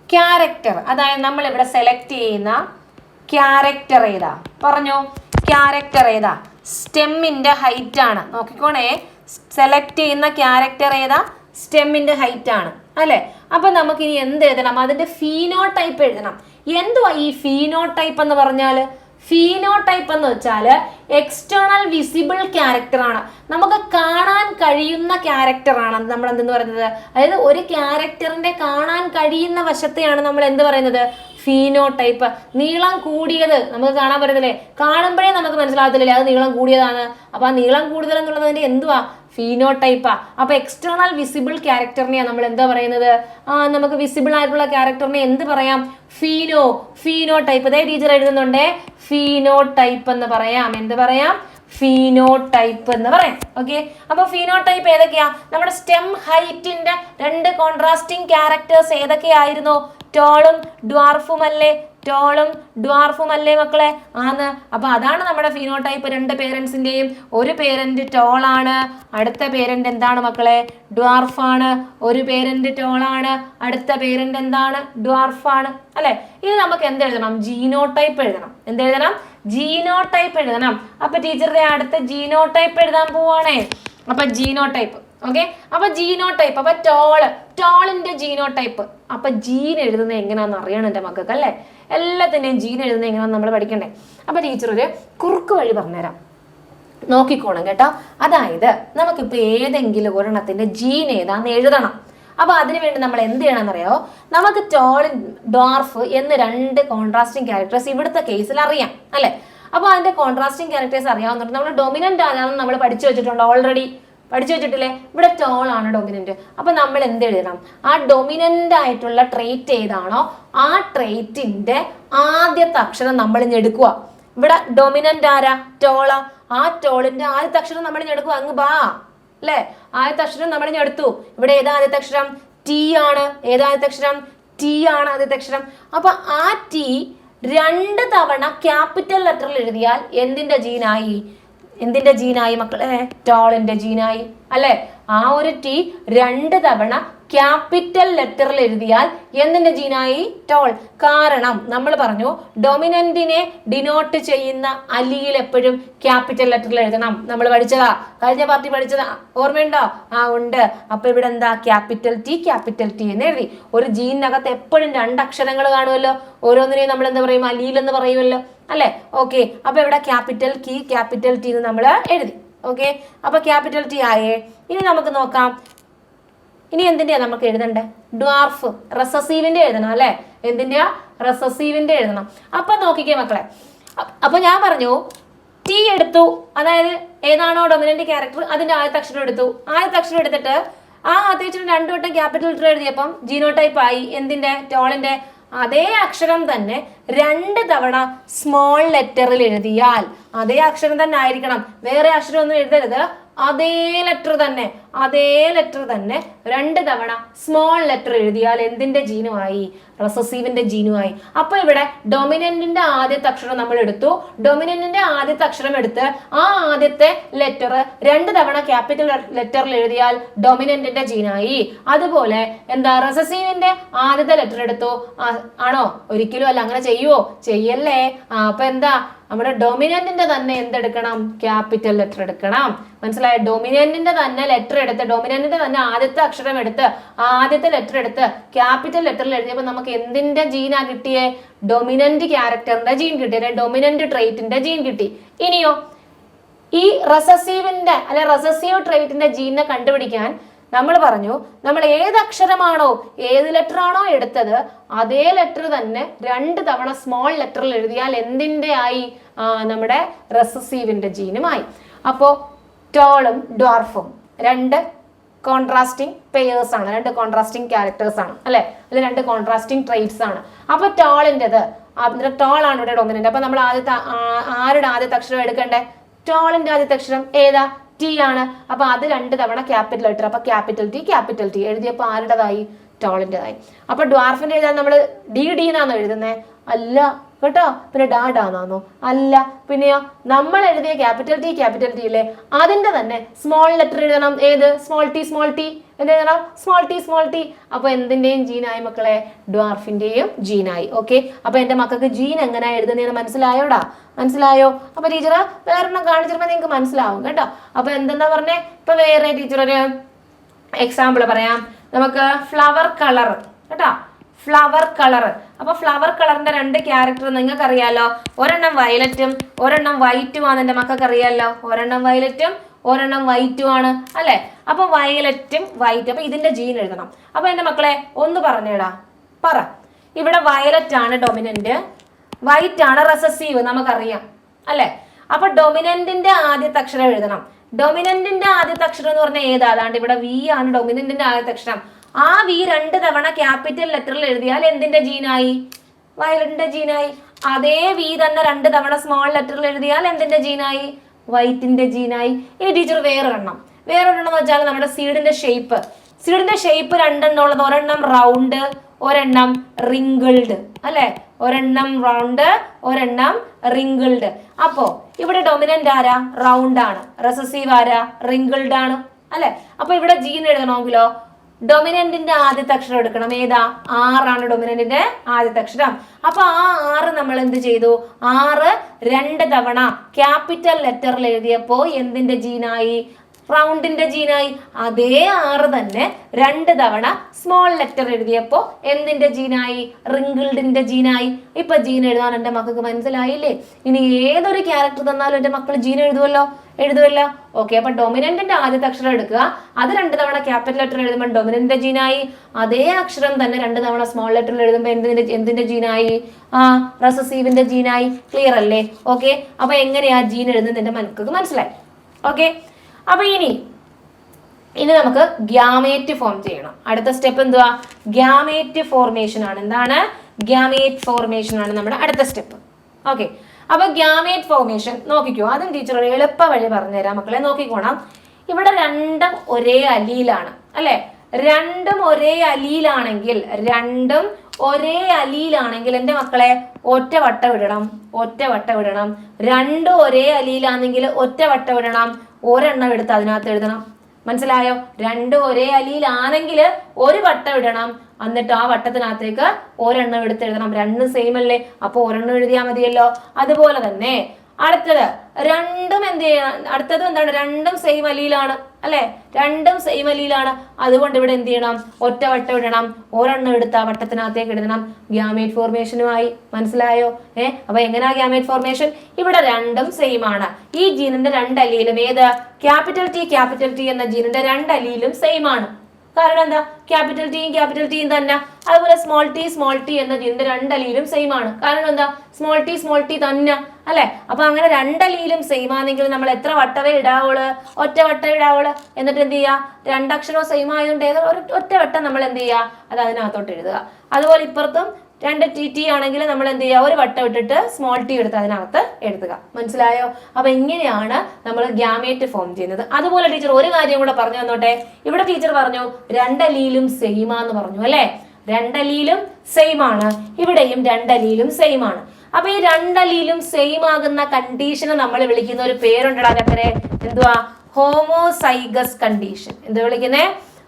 [SPEAKER 1] ക്യാരക്ടർ അതായത് നമ്മൾ ഇവിടെ സെലക്ട് ചെയ്യുന്ന ക്യാരക്ടർ ഏതാ? പറഞ്ഞോ? ക്യാരക്ടർ ഏതാ? സ്റ്റെമ്മിന്റെ ഹൈറ്റ് ആണ്. നോക്കിക്കോണേ. സെലക്ട് ചെയ്യുന്ന ക്യാരക്ടർ ഏതാ? സ്റ്റെമ്മിന്റെ ഹൈറ്റ് ആണ്. അല്ലേ? അപ്പൊ നമുക്ക് ഇനി എന്ത് എഴുതണം അതിന്റെ ഫീനോ ടൈപ്പ് എഴുതണം. എന്തുവാ ഈ ഫീനോ ടൈപ്പ് എന്ന് പറഞ്ഞാൽ ഫീനോ ടൈപ്പ് എന്ന് വെച്ചാൽ എക്സ്റ്റേണൽ വിസിബിൾ ക്യാരക്ടറാണ് നമുക്ക് കാണാൻ കഴിയുന്ന ക്യാരക്ടറാണ് നമ്മൾ എന്തെന്ന് പറയുന്നത്? അതായത് ഒരു ക്യാരക്ടറിന്റെ കാണാൻ കഴിയുന്ന വശത്തെയാണ് നമ്മൾ എന്ത് പറയുന്നത്? ഫീനോ ടൈപ്പ് നീളം കൂടിയത് നമുക്ക് കാണാൻ പറ്റുന്നില്ലേ കാണുമ്പോഴേ നമുക്ക് മനസ്സിലാകത്തില്ലേ അത് നീളം കൂടിയതാണ്. അപ്പോൾ ആ നീളം കൂടുതൽ എന്നുള്ളതിന്റെ എന്തുവാ? ഫീനോ ടൈപ്പാ അപ്പൊ എക്സ്റ്റേണൽ വിസിബിൾ ക്യാരക്ടറിനെയാണ് നമ്മൾ എന്താ പറയുന്നത്? നമുക്ക് വിസിബിൾ ആയിട്ടുള്ള ക്യാരക്ടറിനെ എന്ത് പറയാം? ഫീനോ ഫീനോ ടൈപ്പ് അതേ ടീച്ചർ എഴുതുന്നുണ്ടേ. ഫീനോ ടൈപ്പ് എന്ന് പറയാം. എന്ത് പറയാം? ഫീനോ ടൈപ്പ് എന്ന് പറയാം. ഓക്കെ അപ്പൊ ഫീനോടൈപ്പ് ഏതൊക്കെയാ? നമ്മുടെ സ്റ്റെം ഹൈറ്റിന്റെ രണ്ട് കോൺട്രാസ്റ്റിംഗ് ക്യാരക്ടേഴ്സ് ഏതൊക്കെയായിരുന്നു? ടോളും ഡ്വാർഫും അല്ലേ? ടോളും ഡ്വാർഫും അല്ലേ മക്കളെ? ആന്ന്. അപ്പൊ അതാണ് നമ്മുടെ ഫീനോടൈപ്പ് രണ്ട് പേരൻസിന്റെയും ഒരു പേരന്റ് ടോളാണ് അടുത്ത പേരന്റ് എന്താണ് മക്കളെ? ഡ്വാർഫാണ് ഒരു പേരന്റ് ടോളാണ് അടുത്ത പേരന്റ് എന്താണ്? ഡ്വാർഫാണ് അല്ലെ? ഇത് നമുക്ക് എന്ത് എഴുതണം? ജീനോടൈപ്പ് എഴുതണം. എന്ത് എഴുതണം? ജീനോടൈപ്പ് എഴുതണം. അപ്പൊ ടീച്ചറുടെ അടുത്ത ജീനോടൈപ്പ് എഴുതാൻ പോവാണേ. അപ്പൊ ജീനോടൈപ്പ് ഓക്കെ അപ്പൊ ജീനോ ടൈപ്പ് അപ്പൊ ടോൾ ടോളിന്റെ ജീനോ ടൈപ്പ് അപ്പൊ ജീൻ എഴുതുന്നത് എങ്ങനെയാണെന്ന് അറിയണം എന്റെ മക്കൾക്ക് അല്ലേ? എല്ലാത്തിന്റെയും ജീൻ എഴുതുന്നത് എങ്ങനെയാണെന്ന് നമ്മൾ പഠിക്കണ്ടേ? അപ്പൊ ടീച്ചർ ഒരു കുറുക്ക് വഴി പറഞ്ഞുതരാം. നോക്കിക്കോണം കേട്ടോ. അതായത് നമുക്കിപ്പോൾ ഏതെങ്കിലും ഒരെണ്ണത്തിന്റെ ജീൻ ഏതാന്ന് എഴുതണം. അപ്പൊ അതിനുവേണ്ടി നമ്മൾ എന്ത് ചെയ്യണം ചെയ്യണമെന്നറിയോ? നമുക്ക് ടോളിൻ ഡോർഫ് എന്ന് രണ്ട് കോൺട്രാസ്റ്റിംഗ് ക്യാരക്ടേഴ്സ് ഇവിടുത്തെ കേസിൽ അറിയാം അല്ലെ? അപ്പൊ അതിന്റെ കോൺട്രാസ്റ്റിംഗ് ക്യാരക്ടേഴ്സ് അറിയാവുന്നുണ്ട് നമ്മൾ ഡൊമിനന്റ് ആകാമെന്ന് നമ്മൾ പഠിച്ചു വെച്ചിട്ടുണ്ട് ഓൾറെഡി പഠിച്ചു വെച്ചിട്ടില്ലേ? ഇവിടെ ടോൾ ആണ് ഡൊമിനന്റ് അപ്പൊ നമ്മൾ എന്ത് എഴുതണം? ആ ഡൊമിനന്റ് ആയിട്ടുള്ള ട്രേറ്റ് ഏതാണോ ആ ട്രേറ്റിന്റെ ആദ്യത്തെ അക്ഷരം നമ്മൾ ഇനി എടുക്കുക ഇവിടെ ഡൊമിനന്റ് ആരാ? ടോള ആ ടോളിന്റെ ആദ്യത്തെ അക്ഷരം നമ്മൾ ഇനി എടുക്കുക അങ്ങ് ബാ. അല്ലേ? ആദ്യത്തെ അക്ഷരം നമ്മൾ എടുത്തു. ഇവിടെ ഏതാ ആദ്യത്തെ അക്ഷരം? ടി ആണ്. ഏതാ ആദ്യത്തെ അക്ഷരം? ടി ആണ് ആദ്യത്തെ അക്ഷരം. അപ്പൊ ആ ടി രണ്ട് തവണ ക്യാപിറ്റൽ ലെറ്ററിൽ എഴുതിയാൽ എന്തിന്റെ ജീനായി എന്തിന്റെ ജീനായി മക്കളെ? ടോളിന്റെ ജീനായി. അല്ലെ? ആ ഒരു ടി രണ്ട് തവണ ക്യാപിറ്റൽ ലെറ്ററിൽ എഴുതിയാൽ എന്തിന്റെ ജീനായി ടോൾ കാരണം നമ്മൾ പറഞ്ഞു ഡൊമിനന്റിനെ ഡിനോട്ട് ചെയ്യുന്ന അലിയിൽ എപ്പോഴും ക്യാപിറ്റൽ ലെറ്ററിൽ എഴുതണം. നമ്മൾ പഠിച്ചതാ. കഴിഞ്ഞ പാർട്ടി പഠിച്ചതാ. ഓർമ്മയുണ്ടോ? ആ ഉണ്ട്. അപ്പൊ ഇവിടെ എന്താ? ക്യാപിറ്റൽ ടി ക്യാപിറ്റൽ ടി എന്ന് എഴുതി. ഒരു ജീനകത്ത് എപ്പോഴും രണ്ട് അക്ഷരങ്ങൾ കാണുമല്ലോ. ഓരോന്നിനെയും നമ്മൾ എന്താ പറയും? അലിയിൽ എന്ന് പറയുമല്ലോ. അല്ലെ? ഓക്കെ അപ്പൊ ഇവിടെ ക്യാപിറ്റൽ കീ ക്യാപിറ്റൽ ടി എന്ന് നമ്മൾ എഴുതി. ഓക്കെ അപ്പൊ ക്യാപിറ്റൽ ടി ആയേ. ഇനി നമുക്ക് നോക്കാം. ഇനി എന്തിന്റെയാ നമുക്ക് എഴുതണ്ടേ? ഡ്വാർഫ് റെസസീവിന്റെ എഴുതണം അല്ലെ? എന്തിന്റെയാ റെസസീവിന്റെ എഴുതണം. അപ്പൊ നോക്കിക്കേ മക്കളെ. അപ്പോൾ അപ്പൊ ഞാൻ പറഞ്ഞു ടി എടുത്തു അതായത് ഏതാണോ ഡൊമിനന്റ് ക്യാരക്ടർ അതിന്റെ ആദ്യത്തെ അക്ഷരം എടുത്തു. ആദ്യത്തെ അക്ഷരം എടുത്തിട്ട് ആ അത്യാവശ്യം രണ്ടു വട്ടം ക്യാപിറ്റൽ ലെറ്റർ എഴുതിയപ്പം ജീനോ ടൈപ്പ് ആയി. എന്തിന്റെ? ടോളിന്റെ അതേ അക്ഷരം തന്നെ രണ്ട് തവണ സ്മോൾ ലെറ്ററിൽ എഴുതിയാൽ അതേ അക്ഷരം തന്നെ ആയിരിക്കണം. വേറെ അക്ഷരം ഒന്നും എഴുതരുത്. അതേ ലെറ്റർ തന്നെ അതേ ലെറ്റർ തന്നെ രണ്ട് തവണ സ്മോൾ ലെറ്റർ എഴുതിയാൽ എന്തിന്റെ ജീനുമായി? റെസസീവിന്റെ ജീനുമായി. അപ്പൊ ഇവിടെ ഡൊമിനന്റിന്റെ ആദ്യത്തെ അക്ഷരം നമ്മൾ എടുത്തു. ഡൊമിനന്റിന്റെ ആദ്യത്തെ അക്ഷരം എടുത്ത് ആ ആദ്യത്തെ ലെറ്റർ രണ്ട് തവണ ക്യാപിറ്റൽ ലെറ്ററിൽ എഴുതിയാൽ ഡൊമിനന്റിന്റെ ജീനായി. അതുപോലെ എന്താ റെസസീവിന്റെ ആദ്യത്തെ ലെറ്റർ എടുത്തു. ആണോ? ഒരിക്കലും അല്ല അങ്ങനെ ചെയ്യുവോ? ചെയ്യല്ലേ. അപ്പൊ എന്താ നമ്മുടെ ഡൊമിനന്റിന്റെ തന്നെ എന്തെടുക്കണം? ക്യാപിറ്റൽ ലെറ്റർ എടുക്കണം. മനസ്സിലായ? ഡൊമിനന്റിന്റെ തന്നെ ലെറ്റർ എടുത്ത് ഡൊമിനന്റിന്റെ തന്നെ ആദ്യത്തെ അക്ഷരം എടുത്ത് ആദ്യത്തെ ലെറ്റർ എടുത്ത് ക്യാപിറ്റൽ ലെറ്ററിൽ എഴുതിയപ്പോൾ നമുക്ക് എന്തിന്റെ ജീനാ കിട്ടിയേ? ഡൊമിനന്റ് ക്യാരക്ടറിന്റെ ജീൻ കിട്ടി അല്ലെ ഡൊമിനന്റ് ട്രേറ്റിന്റെ ജീൻ കിട്ടി. ഇനിയോ ഈ റെസസീവിന്റെ അല്ലെ റെസസീവ് ട്രേറ്റിന്റെ ജീനെ കണ്ടുപിടിക്കാൻ നമ്മൾ പറഞ്ഞു നമ്മൾ ഏത് അക്ഷരമാണോ ഏത് ലെറ്റർ ആണോ എടുത്തത് അതേ ലെറ്റർ തന്നെ രണ്ട് തവണ സ്മോൾ ലെറ്ററിൽ എഴുതിയാൽ എന്തിന്റെ ആയി? നമ്മുടെ റെസസീവിന്റെ ജീനുമായി അപ്പോൾ ടോളും ഡോർഫും രണ്ട് കോൺട്രാസ്റ്റിംഗ് പെയേഴ്സ് ആണ് രണ്ട് കോൺട്രാസ്റ്റിംഗ് ക്യാരക്ടേഴ്സ് ആണ് അല്ലെ? അല്ലെ രണ്ട് കോൺട്രാസ്റ്റിംഗ് ട്രേറ്റ്സ് ആണ്. അപ്പൊ ടോളിന്റെത് ടോൾ ആണ് ഇവിടെ ഡോമിനന്റ് അപ്പൊ നമ്മൾ ആദ്യത്തെ ആരുടെ ആദ്യത്തെ അക്ഷരം എടുക്കണ്ടേ? ടോളിന്റെ ആദ്യത്തെ അക്ഷരം ഏതാ? ടി ആണ്. അപ്പൊ അത് രണ്ട് തവണ ക്യാപിറ്റൽ ലെറ്റർ അപ്പൊ ക്യാപിറ്റൽ ടി ക്യാപിറ്റൽ ടി എഴുതിയപ്പോൾ ആരുടേതായി? ടോളിന്റെതായി അപ്പൊ ഡ്വാർഫിന്റെ എഴുതാൻ നമ്മൾ ഡി ഡി എന്നാണ് എഴുതുന്നത് അല്ല കേട്ടോ? പിന്നെ ഡാഡാന്നാന്നോ അല്ല പിന്നെയോ നമ്മൾ എഴുതിയ ക്യാപിറ്റൽ ടി ക്യാപിറ്റൽ ടി അല്ലേ അതിന്റെ തന്നെ സ്മോൾ ലെറ്റർ എഴുതണം. ഏത്? സ്മോൾ ടി സ്മോൾ ടി എന്തെഴുതണം സ്മോൾ ടി സ്മോൾ ടി അപ്പൊ എന്തിന്റെയും ജീനായി മക്കളെ? ഡ്വാർഫിന്റെയും ജീനായി. ഓക്കെ? അപ്പൊ എന്റെ മക്കൾക്ക് ജീൻ എങ്ങനെ എഴുതുന്നതെന്ന് മനസ്സിലായോടാ? മനസ്സിലായോ? അപ്പൊ ടീച്ചർ വേറെണ്ണം കാണിച്ചിരുമ്പോ നിങ്ങൾക്ക് മനസ്സിലാവും കേട്ടോ. അപ്പൊ എന്തെന്നാ പറഞ്ഞേ? ഇപ്പൊ വേറെ ടീച്ചർ ഒരു പറയാം. നമുക്ക് ഫ്ലവർ കളർ കേട്ടോ? ഫ്ലവർ കളർ അപ്പൊ ഫ്ലവർ കളറിന്റെ രണ്ട് ക്യാരക്ടർ നിങ്ങൾക്ക് അറിയാലോ ഒരെണ്ണം വയലറ്റും ഒരെണ്ണം വൈറ്റും ആണ് എന്റെ മക്കൾക്ക് അറിയാലോ ഒരെണ്ണം വയലറ്റും ഒരെണ്ണം വൈറ്റും ആണ് അല്ലെ? അപ്പൊ വയലറ്റും വൈറ്റും അപ്പൊ ഇതിന്റെ ജീൻ എഴുതണം. അപ്പൊ എന്റെ മക്കളെ ഒന്ന് പറഞ്ഞേടാ. പറ. ഇവിടെ വയലറ്റ് ആണ് ഡൊമിനന്റ് വൈറ്റ് ആണ് റെസസീവ് നമുക്കറിയാം അല്ലെ? അപ്പൊ ഡൊമിനന്റിന്റെ ആദ്യത്തെ അക്ഷരം എഴുതണം. ഡൊമിനന്റിന്റെ ആദ്യത്തെ അക്ഷരം എന്ന് പറഞ്ഞാൽ ഏതാ? അതാണ്ട് ഇവിടെ വി ആണ് ഡൊമിനന്റിന്റെ ആദ്യത്തെ അക്ഷരം. ആ വി രണ്ട് തവണ ക്യാപിറ്റൽ ലെറ്ററിൽ എഴുതിയാൽ എന്തിന്റെ ജീനായി? വയലറ്റിന്റെ ജീനായി. അതേ വി തന്നെ രണ്ട് തവണ സ്മോൾ ലെറ്ററിൽ എഴുതിയാൽ എന്തിന്റെ ജീനായി? വൈറ്റിന്റെ ജീനായി. ഇനി ടീച്ചർ വേറൊരെണ്ണം. വേറൊരെണ്ണം എന്ന് വെച്ചാൽ നമ്മുടെ സീഡിന്റെ ഷേപ്പ്. സീഡിന്റെ ഷേപ്പ് രണ്ടെണ്ണം ഉള്ളത് ഒരെണ്ണം റൗണ്ട് ഒരെണ്ണം റിങ്കിൾഡ് അല്ലെ? ഒരെണ്ണം റൗണ്ട് ഒരെണ്ണം റിങ്കിൾഡ് അപ്പോ ഇവിടെ ഡൊമിനന്റ് ആരാ? റൗണ്ട് ആണ് റെസസീവ് ആരാ? റിങ്കിൾഡ് ആണ് അല്ലെ? അപ്പൊ ഇവിടെ ജീൻ എഴുതണമെങ്കിലോ? ഡൊമിനന്റിന്റെ ആദ്യത്തെ അക്ഷരം എടുക്കണം. ഏതാ? ആറാണ് ഡൊമിനന്റിന്റെ ആദ്യത്തെ അക്ഷരം. അപ്പൊ ആ ആറ് നമ്മൾ എന്ത് ചെയ്തു? ആറ് രണ്ട് തവണ ക്യാപിറ്റൽ ലെറ്ററിൽ എഴുതിയപ്പോ എന്തിന്റെ ജീനായി റൗണ്ടിന്റെ ജീനായി അതേ ആറ് തന്നെ രണ്ട് തവണ സ്മോൾ ലെറ്റർ എഴുതിയപ്പോ എന്തിന്റെ ജീനായി റിങ്കിൾഡിന്റെ ജീനായി ഇപ്പൊ ജീൻ എഴുതാൻ എന്റെ മക്കൾക്ക് മനസ്സിലായില്ലേ? ഇനി ഏതൊരു ക്യാരക്ടർ തന്നാലും എന്റെ മക്കൾ ജീൻ എഴുതുമല്ലോ എഴുതുമല്ലോ ഓക്കെ അപ്പൊ ഡൊമിനന്റിന്റെ ആദ്യത്തെ അക്ഷരം എടുക്കുക. അത് രണ്ട് തവണ ക്യാപിറ്റൽ ലെറ്റർ എഴുതുമ്പോൾ ഡൊമിനന്റിന്റെ ജീനായി അതേ അക്ഷരം തന്നെ രണ്ട് തവണ സ്മോൾ ലെറ്ററിൽ എഴുതുമ്പോൾ എന്തിന്റെ എന്തിന്റെ ജീനായി ആ റെസസീവിന്റെ ജീനായി ക്ലിയർ അല്ലേ? ഓക്കെ അപ്പൊ എങ്ങനെയാ ജീൻ എഴുതുന്നത് എന്റെ മനസ്സിലേക്ക് മനസ്സിലായി. ഓക്കെ അപ്പൊ ഇനി ഇനി നമുക്ക് ഗ്യാമേറ്റ് ഫോം ചെയ്യണം. അടുത്ത സ്റ്റെപ്പ് എന്തുവാ? ഗ്യാമേറ്റ് ഫോർമേഷൻ ആണ്. എന്താണ്? ഗ്യാമേറ്റ് ഫോർമേഷൻ ആണ് നമ്മുടെ അടുത്ത സ്റ്റെപ്പ് ഓക്കെ അപ്പൊ ഗ്യാമേറ്റ് ഫോർമേഷൻ നോക്കിക്കോ. അതും ടീച്ചർ എളുപ്പ വഴി പറഞ്ഞുതരാം. മക്കളെ നോക്കിക്കോണം. ഇവിടെ രണ്ടും ഒരേ അലിയിലാണ് അല്ലെ? രണ്ടും ഒരേ അലിയിലാണെങ്കിൽ രണ്ടും ഒരേ അലിയിലാണെങ്കിൽ എന്റെ മക്കളെ ഒറ്റ വട്ട വിടണം ഒറ്റ വട്ട വിടണം. രണ്ടും ഒരേ അലിയിലാണെങ്കിൽ ഒറ്റ വട്ട വിടണം. ഒരെണ്ണം എടുത്ത് അതിനകത്ത് എഴുതണം. മനസ്സിലായോ? രണ്ടും ഒരേ അലിയിലാണെങ്കിൽ ഒരു വട്ടം ഇടണം എന്നിട്ട് ആ വട്ടത്തിനകത്തേക്ക് ഒരെണ്ണം എടുത്ത് എഴുതണം രണ്ടും സെയിം അല്ലേ? അപ്പൊ ഒരെണ്ണം എഴുതിയാൽ മതിയല്ലോ. അതുപോലെ തന്നെ അടുത്തത് രണ്ടും എന്ത് ചെയ്യണം? അടുത്തത് എന്താണ്? രണ്ടും സെയിം അലിയിലാണ് അല്ലെ? രണ്ടും സെയിം അലിയിലാണ് അതുകൊണ്ട് ഇവിടെ എന്ത് ചെയ്യണം? ഒറ്റ വട്ടം ഇടണം. ഒരെണ്ണം എടുത്ത് ആ വട്ടത്തിനകത്തേക്ക് ഇടണം. ഗ്യാമേറ്റ് ഫോർമേഷനുമായി മനസ്സിലായോ? ഏ? അപ്പൊ എങ്ങനെയാ ഗ്യാമേറ്റ് ഫോർമേഷൻ ഇവിടെ രണ്ടും സെയിം ആണ്. ഈ ജീനിന്റെ രണ്ട് അലിയിലും ഏത്? ക്യാപിറ്റൽ ടി ക്യാപിറ്റൽ ടി എന്ന ജീനിന്റെ രണ്ട് അലിയിലും സെയിം ആണ്. കാരണം എന്താ? ക്യാപിറ്റൽ ടിയും ക്യാപിറ്റൽ ടിയും തന്നെ. അതുപോലെ സ്മോൾ ടി സ്മോൾ ടി എന്ന ജീനിന്റെ രണ്ടലിയിലും സെയിം ആണ്. കാരണം എന്താ? സ്മോൾ ടി സ്മോൾ ടി തന്നെ. അല്ലെ? അപ്പൊ അങ്ങനെ രണ്ടലിയിലും സെയിം ആണെങ്കിൽ നമ്മൾ എത്ര വട്ടവേ ഇടാവുൾ ഒറ്റ വട്ടം ഇടാവുൾ എന്നിട്ട് എന്ത് ചെയ്യുക രണ്ടക്ഷരവും സെയിം ആയതുകൊണ്ട് ഏതോ? ഒറ്റ വട്ടം നമ്മൾ എന്ത് ചെയ്യുക അത് അതിനകത്തോട്ട് എഴുതുക. അതുപോലെ ഇപ്പുറത്തും രണ്ട് ടി ടി ആണെങ്കിൽ നമ്മൾ എന്ത് ചെയ്യുക? ഒരു വട്ടം ഇട്ടിട്ട് സ്മോൾ ടി എടുത്ത് അതിനകത്ത് എഴുതുക. മനസ്സിലായോ? അപ്പൊ ഇങ്ങനെയാണ് നമ്മൾ ഗ്യാമേറ്റ് ഫോം ചെയ്യുന്നത്. അതുപോലെ ടീച്ചർ ഒരു കാര്യം കൂടെ പറഞ്ഞു തന്നോട്ടെ. ഇവിടെ ടീച്ചർ പറഞ്ഞു രണ്ടലിയിലും സെയിമാന്ന് പറഞ്ഞു അല്ലെ? രണ്ടലിയിലും സെയിം ആണ്. ഇവിടെയും രണ്ടലിയിലും സെയിം ആണ്. അപ്പൊ ഈ രണ്ടലിയിലും സെയിം ആകുന്ന കണ്ടീഷനെ നമ്മൾ വിളിക്കുന്ന ഒരു പേരുണ്ടടാ ചക്കരെ എന്തുവാ? ഹോമോസൈഗസ് കണ്ടീഷൻ എന്ത് വിളിക്കുന്നേ?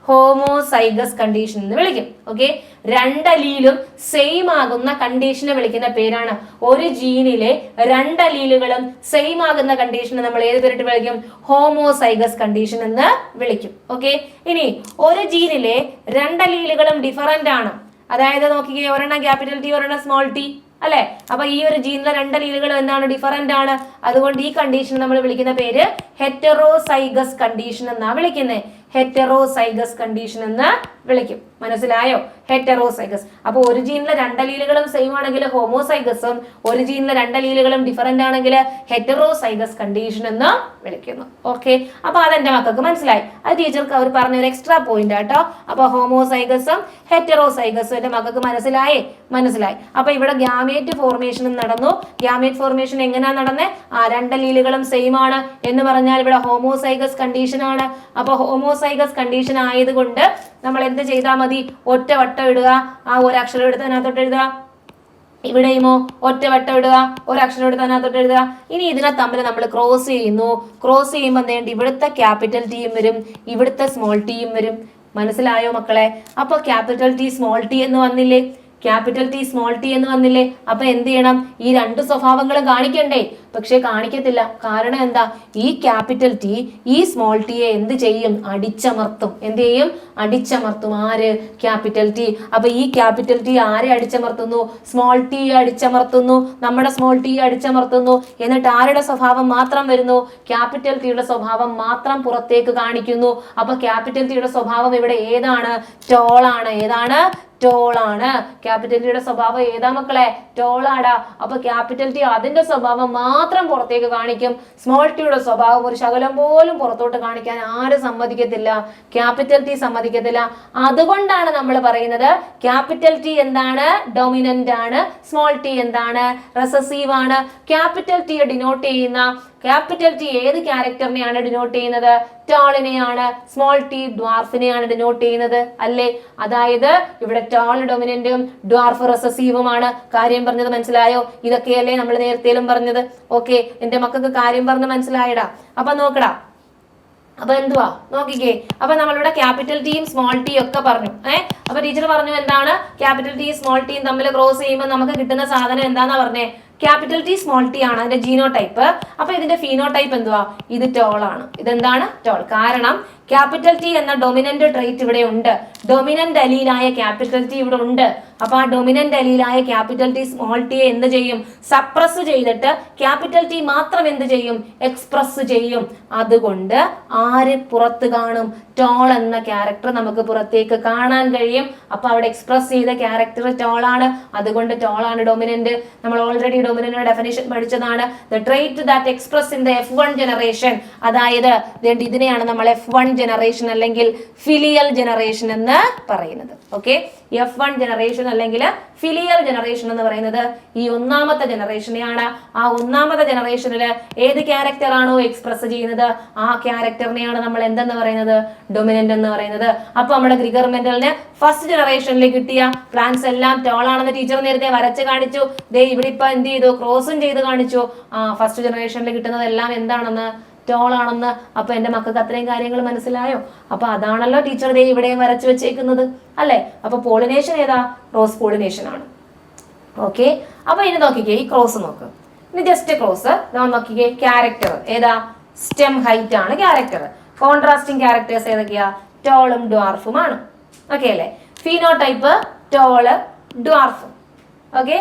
[SPEAKER 1] ഹോമോസൈഗസ് കണ്ടീഷൻ എന്ന് വിളിക്കും. ഓക്കെ രണ്ടലീലും സെയിം ആകുന്ന കണ്ടീഷനെ വിളിക്കുന്ന പേരാണ്. ഒരു ജീനിലെ രണ്ടലീലുകളും സെയിം ആകുന്ന കണ്ടീഷനെ നമ്മൾ ഏത് പേരിട്ട് വിളിക്കും? ഹോമോസൈഗസ് കണ്ടീഷൻ എന്ന് വിളിക്കും. ഓക്കെ ഇനി ഒരു ജീനിലെ രണ്ടലീലുകളും ഡിഫറന്റ് ആണ്. അതായത് നോക്കിക്കേ ഒരെണ്ണം ക്യാപിറ്റൽ ടി ഒരെണ്ണം സ്മോൾ ടി അല്ലെ? അപ്പൊ ഈ ഒരു ജീനിലെ രണ്ട് ലീലുകളും എന്താണ് ഡിഫറന്റ് ആണ്? അതുകൊണ്ട് ഈ കണ്ടീഷൻ നമ്മൾ വിളിക്കുന്ന പേര് ഹെറ്ററോസൈഗസ് കണ്ടീഷൻ എന്നാണ് വിളിക്കുന്നത് ഹെറ്ററോസൈഗസ് കണ്ടീഷൻ എന്ന് വിളിക്കും. മനസ്സിലായോ? ഹെറ്ററോസൈഗസ്. അപ്പോൾ ഒരു ജീനിലെ രണ്ടലീലുകളും സെയിം ആണെങ്കിൽ ഹോമോസൈഗസും ഒരു ജീനിലെ രണ്ടലീലുകളും ഡിഫറെന്റ് ആണെങ്കിൽ ഹെറ്ററോസൈഗസ് കണ്ടീഷൻ എന്ന് വിളിക്കുന്നു. ഓക്കെ അപ്പൊ അതെന്റെ മക്കൾക്ക് മനസ്സിലായി. അത് ടീച്ചർക്ക് അവർ പറഞ്ഞ ഒരു എക്സ്ട്രാ പോയിന്റ് ആട്ടോ. അപ്പൊ ഹോമോസൈഗസും ഹെറ്ററോസൈഗസും എന്റെ മക്കൾക്ക് മനസ്സിലായേ? മനസ്സിലായി. അപ്പൊ ഇവിടെ ഗ്യാമേറ്റ് ഫോർമേഷനും നടന്നു. ഗ്യാമേറ്റ് ഫോർമേഷൻ എങ്ങനെയാ നടന്നേ? ആ രണ്ടലീലുകളും സെയിം ആണ് എന്ന് പറഞ്ഞാൽ ഇവിടെ ഹോമോസൈഗസ് കണ്ടീഷൻ ആണ്. അപ്പൊ ഹോമോസൈഗസ് കണ്ടീഷൻ ആയതുകൊണ്ട് നമ്മൾ എന്ത് ചെയ്താൽ മതി? ഒറ്റ വട്ടം ഇടുക. ആ ഒരു അക്ഷരം എടുത്ത് അതിനകത്തോട്ട് എഴുതുക. ഇവിടെയുമോ? ഒറ്റ വട്ടം ഇടുക. ഒരു അക്ഷരം എടുത്ത് അതിനകത്തോട്ട് എഴുതുക. ഇനി ഇതിനെ തമ്മിൽ നമ്മൾ ക്രോസ് ചെയ്യുന്നു. ക്രോസ് ചെയ്യുമ്പോൾ എന്ത് ഇവിടുത്തെ ക്യാപിറ്റൽ ടീം വരും. ഇവിടുത്തെ സ്മോൾ ടീം വരും. മനസ്സിലായോ മക്കളെ? അപ്പോൾ ക്യാപിറ്റൽ ടി സ്മോൾ ടി എന്ന് വന്നില്ലേ? ക്യാപിറ്റൽ ടി സ്മോൾ ടി എന്ന് വന്നില്ലേ? അപ്പൊ എന്ത് ചെയ്യണം? ഈ രണ്ട് സ്വഭാവങ്ങളും കാണിക്കണ്ടേ? പക്ഷെ കാണിക്കത്തില്ല. കാരണം എന്താ? ഈ ക്യാപിറ്റൽ ടി ഈ സ്മോൾ ടിയെ എന്ത് ചെയ്യും? അടിച്ചമർത്തും. എന്ത് ചെയ്യും? അടിച്ചമർത്തും. ആര്? Capital T. അപ്പൊ ഈ ക്യാപിറ്റൽ ടി ആരെ അടിച്ചമർത്തുന്നു? Small T അടിച്ചമർത്തുന്നു. നമ്മുടെ സ്മോൾ ടി അടിച്ചമർത്തുന്നു. എന്നിട്ട് ആരുടെ സ്വഭാവം മാത്രം വരുന്നു? ക്യാപിറ്റൽ ടിയുടെ സ്വഭാവം മാത്രം പുറത്തേക്ക് കാണിക്കുന്നു. അപ്പൊ ക്യാപിറ്റൽ ടിയുടെ സ്വഭാവം ഇവിടെ ഏതാണ്? ടോളാണ്. ഏതാണ്? ടോളാണ്. ക്യാപിറ്റൽ ടിയുടെ സ്വഭാവം ഏതാ മക്കളെ? ടോളാടാ. അപ്പൊ ക്യാപിറ്റൽ ടി അതിന്റെ സ്വഭാവം മാത്രം പുറത്തേക്ക് കാണിക്കും. സ്മോൾ ടിയുടെ സ്വഭാവം ഒരു ശകലം പോലും പുറത്തോട്ട് കാണിക്കാൻ ആരും സമ്മതിക്കത്തില്ല. ക്യാപിറ്റൽ ടി സമ്മതിക്കത്തില്ല. അതുകൊണ്ടാണ് നമ്മൾ പറയുന്നത് ക്യാപിറ്റൽ ടി എന്താണ്? ഡൊമിനന്റ് ആണ്. സ്മോൾ ടി എന്താണ്? റെസസീവ് ആണ്. ക്യാപിറ്റൽ ടിയെ ഡിനോട്ട് ചെയ്യുന്ന ക്യാപിറ്റൽ ടി ഏത് ക്യാരക്ടറിനെയാണ് ഡിനോട്ട് ചെയ്യുന്നത്? ടോളിനെയാണ് സ്മോൾ ടി ഡ്വാർഫിനെയാണ് ഡിനോട്ട് ചെയ്യുന്നത്. അല്ലേ? അതായത് ഇവിടെ ടോൾ ഡൊമിനന്റും ഡ്വാർഫ് റെസസീവുമാണ് കാര്യം പറഞ്ഞത് മനസ്സിലായോ? ഇതൊക്കെയല്ലേ നമ്മൾ നേരത്തേലും പറഞ്ഞത്. ഓക്കെ എന്റെ മക്കൾക്ക് കാര്യം പറഞ്ഞ് മനസ്സിലായടാ. അപ്പൊ നോക്കടാ. അപ്പൊ എന്തുവാ? നോക്കിക്കേ. അപ്പൊ നമ്മളിവിടെ ക്യാപിറ്റൽ ടീം സ്മോൾ ടീ ഒക്കെ പറഞ്ഞു. ഏഹ് അപ്പൊ ടീച്ചർ പറഞ്ഞു എന്താണ്? ക്യാപിറ്റൽ ടീം സ്മോൾ ടീം തമ്മിൽ ക്രോസ് ചെയ്യുമ്പോൾ നമുക്ക് കിട്ടുന്ന സാധനം എന്താന്നാ പറഞ്ഞേ? ക്യാപിറ്റൽ ടി സ്മോൾ ടി ആണ് അതിന്റെ ജീനോ ടൈപ്പ് അപ്പൊ ഇതിന്റെ ഫീനോ ടൈപ്പ് എന്തുവാ? ഇത് ടോൾ ആണ്. ഇതെന്താണ്? ടോൾ കാരണം ക്യാപിറ്റൽ ടി എന്ന ഡൊമിനന്റ് ട്രേറ്റ് ഇവിടെ ഉണ്ട്. ഡൊമിനന്റ് അലീലായ ക്യാപിറ്റൽ ടി ഇവിടെ ഉണ്ട്. അപ്പൊ ആ ഡൊമിനന്റ് അലീലായ ക്യാപിറ്റൽ ടി സ്മോൾ ടി എന്ത് ചെയ്യും? സപ്രസ് ചെയ്തിട്ട് ക്യാപിറ്റൽ ടി മാത്രം എന്ത് ചെയ്യും? എക്സ്പ്രസ് ചെയ്യും. അതുകൊണ്ട് ആര് പുറത്ത് കാണും? ടോൾ എന്ന ക്യാരക്ടർ നമുക്ക് പുറത്തേക്ക് കാണാൻ കഴിയും. അപ്പൊ അവിടെ എക്സ്പ്രസ് ചെയ്ത ക്യാരക്ടർ ടോൾ ആണ് അതുകൊണ്ട് ടോൾ ആണ് ഡൊമിനന്റ്. നമ്മൾ ഓൾറെഡി ഡൊമിനന്റ് ഡെഫിനേഷൻ പഠിച്ചതാണ്. The trait that express in the F one generation അതായത് ഇതിനെയാണ് നമ്മൾ എഫ് വൺ ജനറേഷൻ അല്ലെങ്കിൽ ഫിലിയൽ ജനറേഷൻ എന്ന് പറയുന്നത്. ഓക്കെ എഫ് വൺ ജനറേഷൻ അല്ലെങ്കിൽ ഫിലിയൽ ജനറേഷൻ എന്ന് പറയുന്നത് ഈ ഒന്നാമത്തെ ജനറേഷനെയാണ് ആ ഒന്നാമത്തെ ജനറേഷനിൽ ഏത് ക്യാരക്ടർ ആണോ എക്സ്പ്രസ് ചെയ്യുന്നത്? ആ ക്യാരക്ടറിനെയാണ് നമ്മൾ എന്തെന്ന് പറയുന്നത്? ഡൊമിനന്റ് എന്ന് പറയുന്നത്. അപ്പൊ നമ്മുടെ ഗ്രിഗർ മെന്റലിന് ഫസ്റ്റ് ജനറേഷനിൽ കിട്ടിയ പ്ലാൻസ് എല്ലാം ടോൾ ആണെന്ന് ടീച്ചർ നേരത്തെ വരച്ച് കാണിച്ചു. ദേ ഇവിടെ ഇപ്പൊ എന്ത് ചെയ്തു? ക്രോസും ചെയ്ത് കാണിച്ചു. ആ ഫസ്റ്റ് ജനറേഷനിൽ കിട്ടുന്നതെല്ലാം എന്താണെന്ന് ടോൾ ആണെന്ന് അപ്പൊ എന്റെ മക്കൾക്ക് അത്രയും കാര്യങ്ങൾ മനസ്സിലായോ? അപ്പൊ അതാണല്ലോ ടീച്ചർ ദേ ഇവിടെ വരച്ചു വെച്ചേക്കുന്നത് അല്ലെ? അപ്പൊ പോളിനേഷൻ ഏതാ? റോസ് പോളിനേഷൻ ആണ്. ഓക്കെ അപ്പൊ ഇനി നോക്കിക്കേ ഈ ക്രോസ് നോക്ക്. ഇനി ജസ്റ്റ് ക്രോസ് നോക്കിക്കേ ക്യാരക്ടർ ഏതാ? സ്റ്റെം ഹൈറ്റ് ആണ് ക്യാരക്ടർ കോൺട്രാസ്റ്റിംഗ് ക്യാരക്ടേഴ്സ് ഏതൊക്കെയാ? ടോളും ഡ്വാർഫും ആണ്. ഓക്കെ അല്ലേ? ഫീനോ ടൈപ്പ് ടോൾ ഡ്വാർഫും ഓക്കെ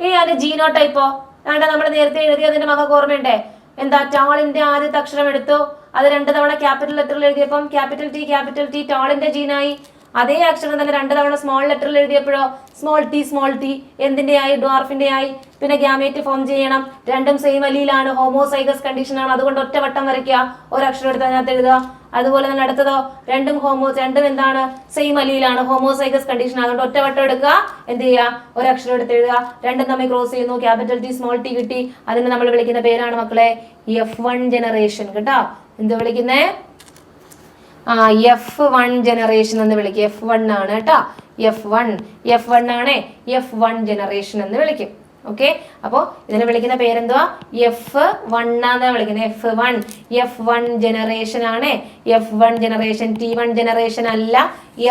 [SPEAKER 1] ഇനി അതിന്റെ ജീനോ ടൈപ്പോ വേണ്ട നമ്മൾ നേരത്തെ എഴുതിയതിന്റെ മകൾക്ക് ഓർമ്മയുണ്ടേ? എന്താ ടോളിന്റെ ആദ്യത്തെ അക്ഷരം എടുത്തു. അത് രണ്ട് തവണ ക്യാപിറ്റൽ ലെറ്ററിൽ എഴുതിയപ്പം ക്യാപിറ്റൽ ടി ക്യാപിറ്റൽ ടി ടോളിന്റെ ജീനായി. അതേ അക്ഷരം തന്നെ രണ്ട് തവണ സ്മോൾ ലെറ്ററിൽ എഴുതിയപ്പോഴോ സ്മോൾ ടി സ്മോൾ ടി എന്തിന്റെ ആയി? ഡ്വാർഫിന്റെ ആയി. പിന്നെ ഗ്യാമേറ്റ് ഫോം ചെയ്യണം. രണ്ടും സെയിം അലിയിലാണ് ഹോമോസൈഗസ് കണ്ടീഷനാണ് അതുകൊണ്ട് ഒറ്റ വട്ടം വരയ്ക്കുക. ഒരക്ഷരം എടുത്ത് അതിനകത്ത് എഴുതുക. അതുപോലെ തന്നെ അടുത്തതോ രണ്ടും ഹോമോ രണ്ടും എന്താണ്? സെയിം അലിയിലാണ് ഹോമോസൈഗസ് കണ്ടീഷൻ അതുകൊണ്ട് ഒറ്റവട്ടം എടുക്കുക എന്ത് ചെയ്യുക? അക്ഷരം എടുത്ത് എഴുതുക. രണ്ടും തമ്മിൽ ക്രോസ് ചെയ്യുന്നു. ക്യാപിറ്റൽ ടി സ്മോൾ ടി കിട്ടി. അതിന് നമ്മൾ വിളിക്കുന്ന പേരാണ് മക്കളെ എഫ് വൺ ജനറേഷൻ കേട്ടോ? എന്ത് വിളിക്കുന്നേ? ആ എഫ് വൺ ജനറേഷൻ എന്ന് വിളിക്കും എഫ് വൺ ആണ് കേട്ടോ? എഫ് വൺ എഫ് വൺ ആണേ എഫ് വൺ ജനറേഷൻ എന്ന് വിളിക്കും. ഓക്കെ അപ്പോൾ ഇതിനെ വിളിക്കുന്ന പേരെന്തുവാ? എഫ് വൺ എന്നാണ് വിളിക്കുന്നത്. F one F one generation ആണ്. F one generation T one generation അല്ല.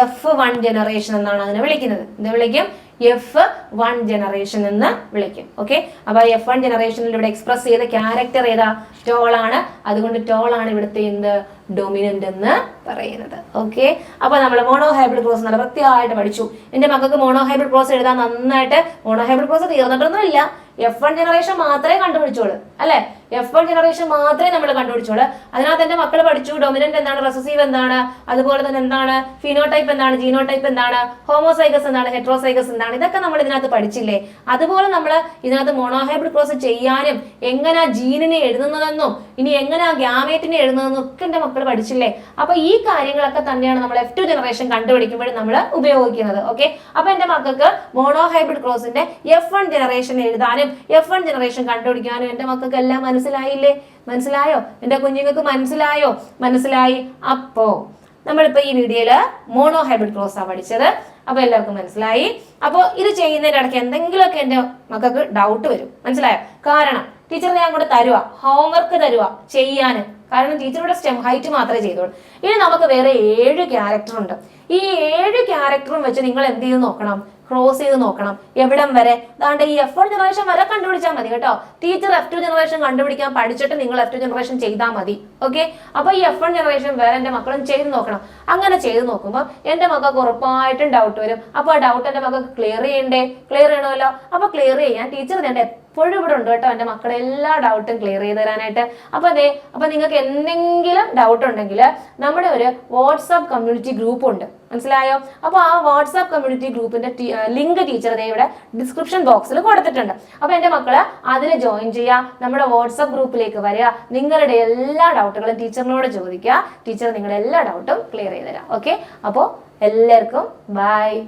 [SPEAKER 1] എഫ് വൺ ജനറേഷൻ എന്നാണ് അതിനെ വിളിക്കുന്നത്. എന്ത് വിളിക്കും? എഫ് വൺ ജനറേഷൻ എന്ന് വിളിക്കും. ഓക്കെ അപ്പൊ എഫ് വൺ ജനറേഷനിൽ ഇവിടെ എക്സ്പ്രസ് ചെയ്ത ക്യാരക്ടർ ഏതാ? ടോൾ ആണ്. അതുകൊണ്ട് ടോൾ ആണ് ഇവിടുത്തെ എന്ത്? ഡൊമിനന്റ് എന്ന് പറയുന്നത്. ഓക്കെ അപ്പൊ നമ്മൾ മോണോ ഹൈബ്രിഡ് ക്രോസ് നല്ല വൃത്തിയായിട്ട് പഠിച്ചു. എന്റെ മക്കൾക്ക് മോണോ ഹൈബ്രിഡ് ക്രോസ് എഴുതാൻ നന്നായിട്ട് മോണോ ഹൈബ്രിഡ് ക്രോസ് തീർന്നിട്ടൊന്നും ഇല്ല എഫ് വൺ ജനറേഷൻ മാത്രമേ കണ്ടുപിടിച്ചോളൂ അല്ലെ? എഫ് വൺ ജനറേഷൻ മാത്രമേ നമ്മൾ കണ്ടുപിടിച്ചോളൂ അതിനകത്ത് എന്റെ മക്കൾ പഠിച്ചു. ഡൊമിനന്റ് എന്താണ്? റെസസീവ് എന്താണ്? അതുപോലെ തന്നെ എന്താണ്? ഫിനോടൈപ്പ് എന്താണ്? ജീനോടൈപ്പ് എന്താണ്? ഹോമോസൈഗസ് എന്താണ്? ഹെട്രോസൈഗസ് എന്താണ്? ഇതൊക്കെ നമ്മൾ ഇതിനകത്ത് പഠിച്ചില്ലേ? അതുപോലെ നമ്മൾ ഇതിനകത്ത് മോണോഹൈബ്രിഡ് ക്രോസ് ചെയ്യാനും എങ്ങനെ ജീനിനെ എഴുതുന്നതെന്നും ഇനി എങ്ങനെ ഗ്യാമേറ്റിനെ എഴുതുന്നതെന്നും ഒക്കെ എന്റെ മക്കൾ പഠിച്ചില്ലേ? അപ്പൊ ഈ കാര്യങ്ങളൊക്കെ തന്നെയാണ് നമ്മൾ എഫ് ടു ജനറേഷൻ കണ്ടുപിടിക്കുമ്പോഴും നമ്മൾ ഉപയോഗിക്കുന്നത്. ഓക്കെ അപ്പൊ എന്റെ മക്കൾക്ക് മോണോഹൈബ്രിഡ് ക്രോസിന്റെ എഫ് വൺ ജനറേഷൻ എഴുതാനും എഫ് വൺ ജനറേഷൻ കണ്ടുപിടിക്കാനും എന്റെ മക്കൾക്ക് എല്ലാം മനസ്സിലായില്ലേ? മനസ്സിലായോ? എന്റെ കുഞ്ഞുങ്ങൾക്ക് മനസ്സിലായോ? മനസ്സിലായി? അപ്പോ നമ്മളിപ്പോ ഈ വീഡിയോയിൽ മോണോ ഹൈബ്രിഡ് ക്രോസ് ആ പഠിച്ചത്. അപ്പൊ എല്ലാവർക്കും മനസ്സിലായി. അപ്പോൾ ഇത് ചെയ്യുന്നതിന്റെ ഇടയ്ക്ക് എന്തെങ്കിലുമൊക്കെ എന്റെ മക്കൾക്ക് ഡൗട്ട് വരും. മനസ്സിലായോ? കാരണം ടീച്ചർ ഞാൻ കൂടെ തരുക ഹോംവർക്ക് തരുക ചെയ്യാന് കാരണം ടീച്ചറുടെ സ്റ്റെം ഹൈറ്റ് മാത്രമേ ചെയ്തോളൂ ഇനി നമുക്ക് വേറെ ഏഴ് ക്യാരക്ടർ ഉണ്ട്. ഈ ഏഴ് ക്യാരക്ടറും വെച്ച് നിങ്ങൾ എന്ത് ചെയ്ത് നോക്കണം? ക്രോസ് ചെയ്ത് നോക്കണം. എവിടം വരെ? അതാണ്ട് ഈ എഫ് വൺ ജനറേഷൻ വരെ കണ്ടുപിടിച്ചാൽ മതി കേട്ടോ. ടീച്ചർ എഫ് ടു ജനറേഷൻ കണ്ടുപിടിക്കാൻ പഠിച്ചിട്ട് നിങ്ങൾ എഫ് ടു ജനറേഷൻ ചെയ്താൽ മതി. ഓക്കെ അപ്പൊ ഈ എഫ് വൺ ജനറേഷൻ വേറെ എന്റെ മക്കളും ചെയ്ത് നോക്കണം. അങ്ങനെ ചെയ്ത് നോക്കുമ്പോൾ എന്റെ മക്കൾക്ക് ഉറപ്പായിട്ടും ഡൗട്ട് വരും. അപ്പൊ ആ ഡൗട്ട് എന്റെ മക്കൾക്ക് ക്ലിയർ ചെയ്യണ്ടേ? ക്ലിയർ ചെയ്യണമല്ലോ? അപ്പൊ ക്ലിയർ ചെയ്യാൻ ടീച്ചർ ഞാൻ എപ്പോഴും ഇവിടെ ഉണ്ട് കേട്ടോ. എന്റെ മക്കളെ എല്ലാ ഡൗട്ടും ക്ലിയർ ചെയ്ത് തരാനായിട്ട്. അപ്പൊ അതെ അപ്പൊ നിങ്ങൾക്ക് എന്തെങ്കിലും ഡൗട്ട് ഉണ്ടെങ്കിൽ നമ്മുടെ ഒരു വാട്സാപ്പ് കമ്മ്യൂണിറ്റി ഗ്രൂപ്പ് ഉണ്ട്. മനസ്സിലായോ? അപ്പോൾ ആ വാട്സാപ്പ് കമ്മ്യൂണിറ്റി ഗ്രൂപ്പിന്റെ ലിങ്ക് ടീച്ചർ ദേ ഇവിടെ ഡിസ്ക്രിപ്ഷൻ ബോക്സിൽ കൊടുത്തിട്ടുണ്ട്. അപ്പോൾ എന്റെ മക്കൾ അതിൽ ജോയിൻ ചെയ്യുക. നമ്മുടെ വാട്സാപ്പ് ഗ്രൂപ്പിലേക്ക് വരിക. നിങ്ങളുടെ എല്ലാ ഡൗട്ടുകളും ടീച്ചറിനോട് ചോദിക്കുക. ടീച്ചർ നിങ്ങളുടെ എല്ലാ ഡൗട്ടും ക്ലിയർ ചെയ്ത് തരാം. ഓക്കെ അപ്പോൾ എല്ലാവർക്കും ബൈ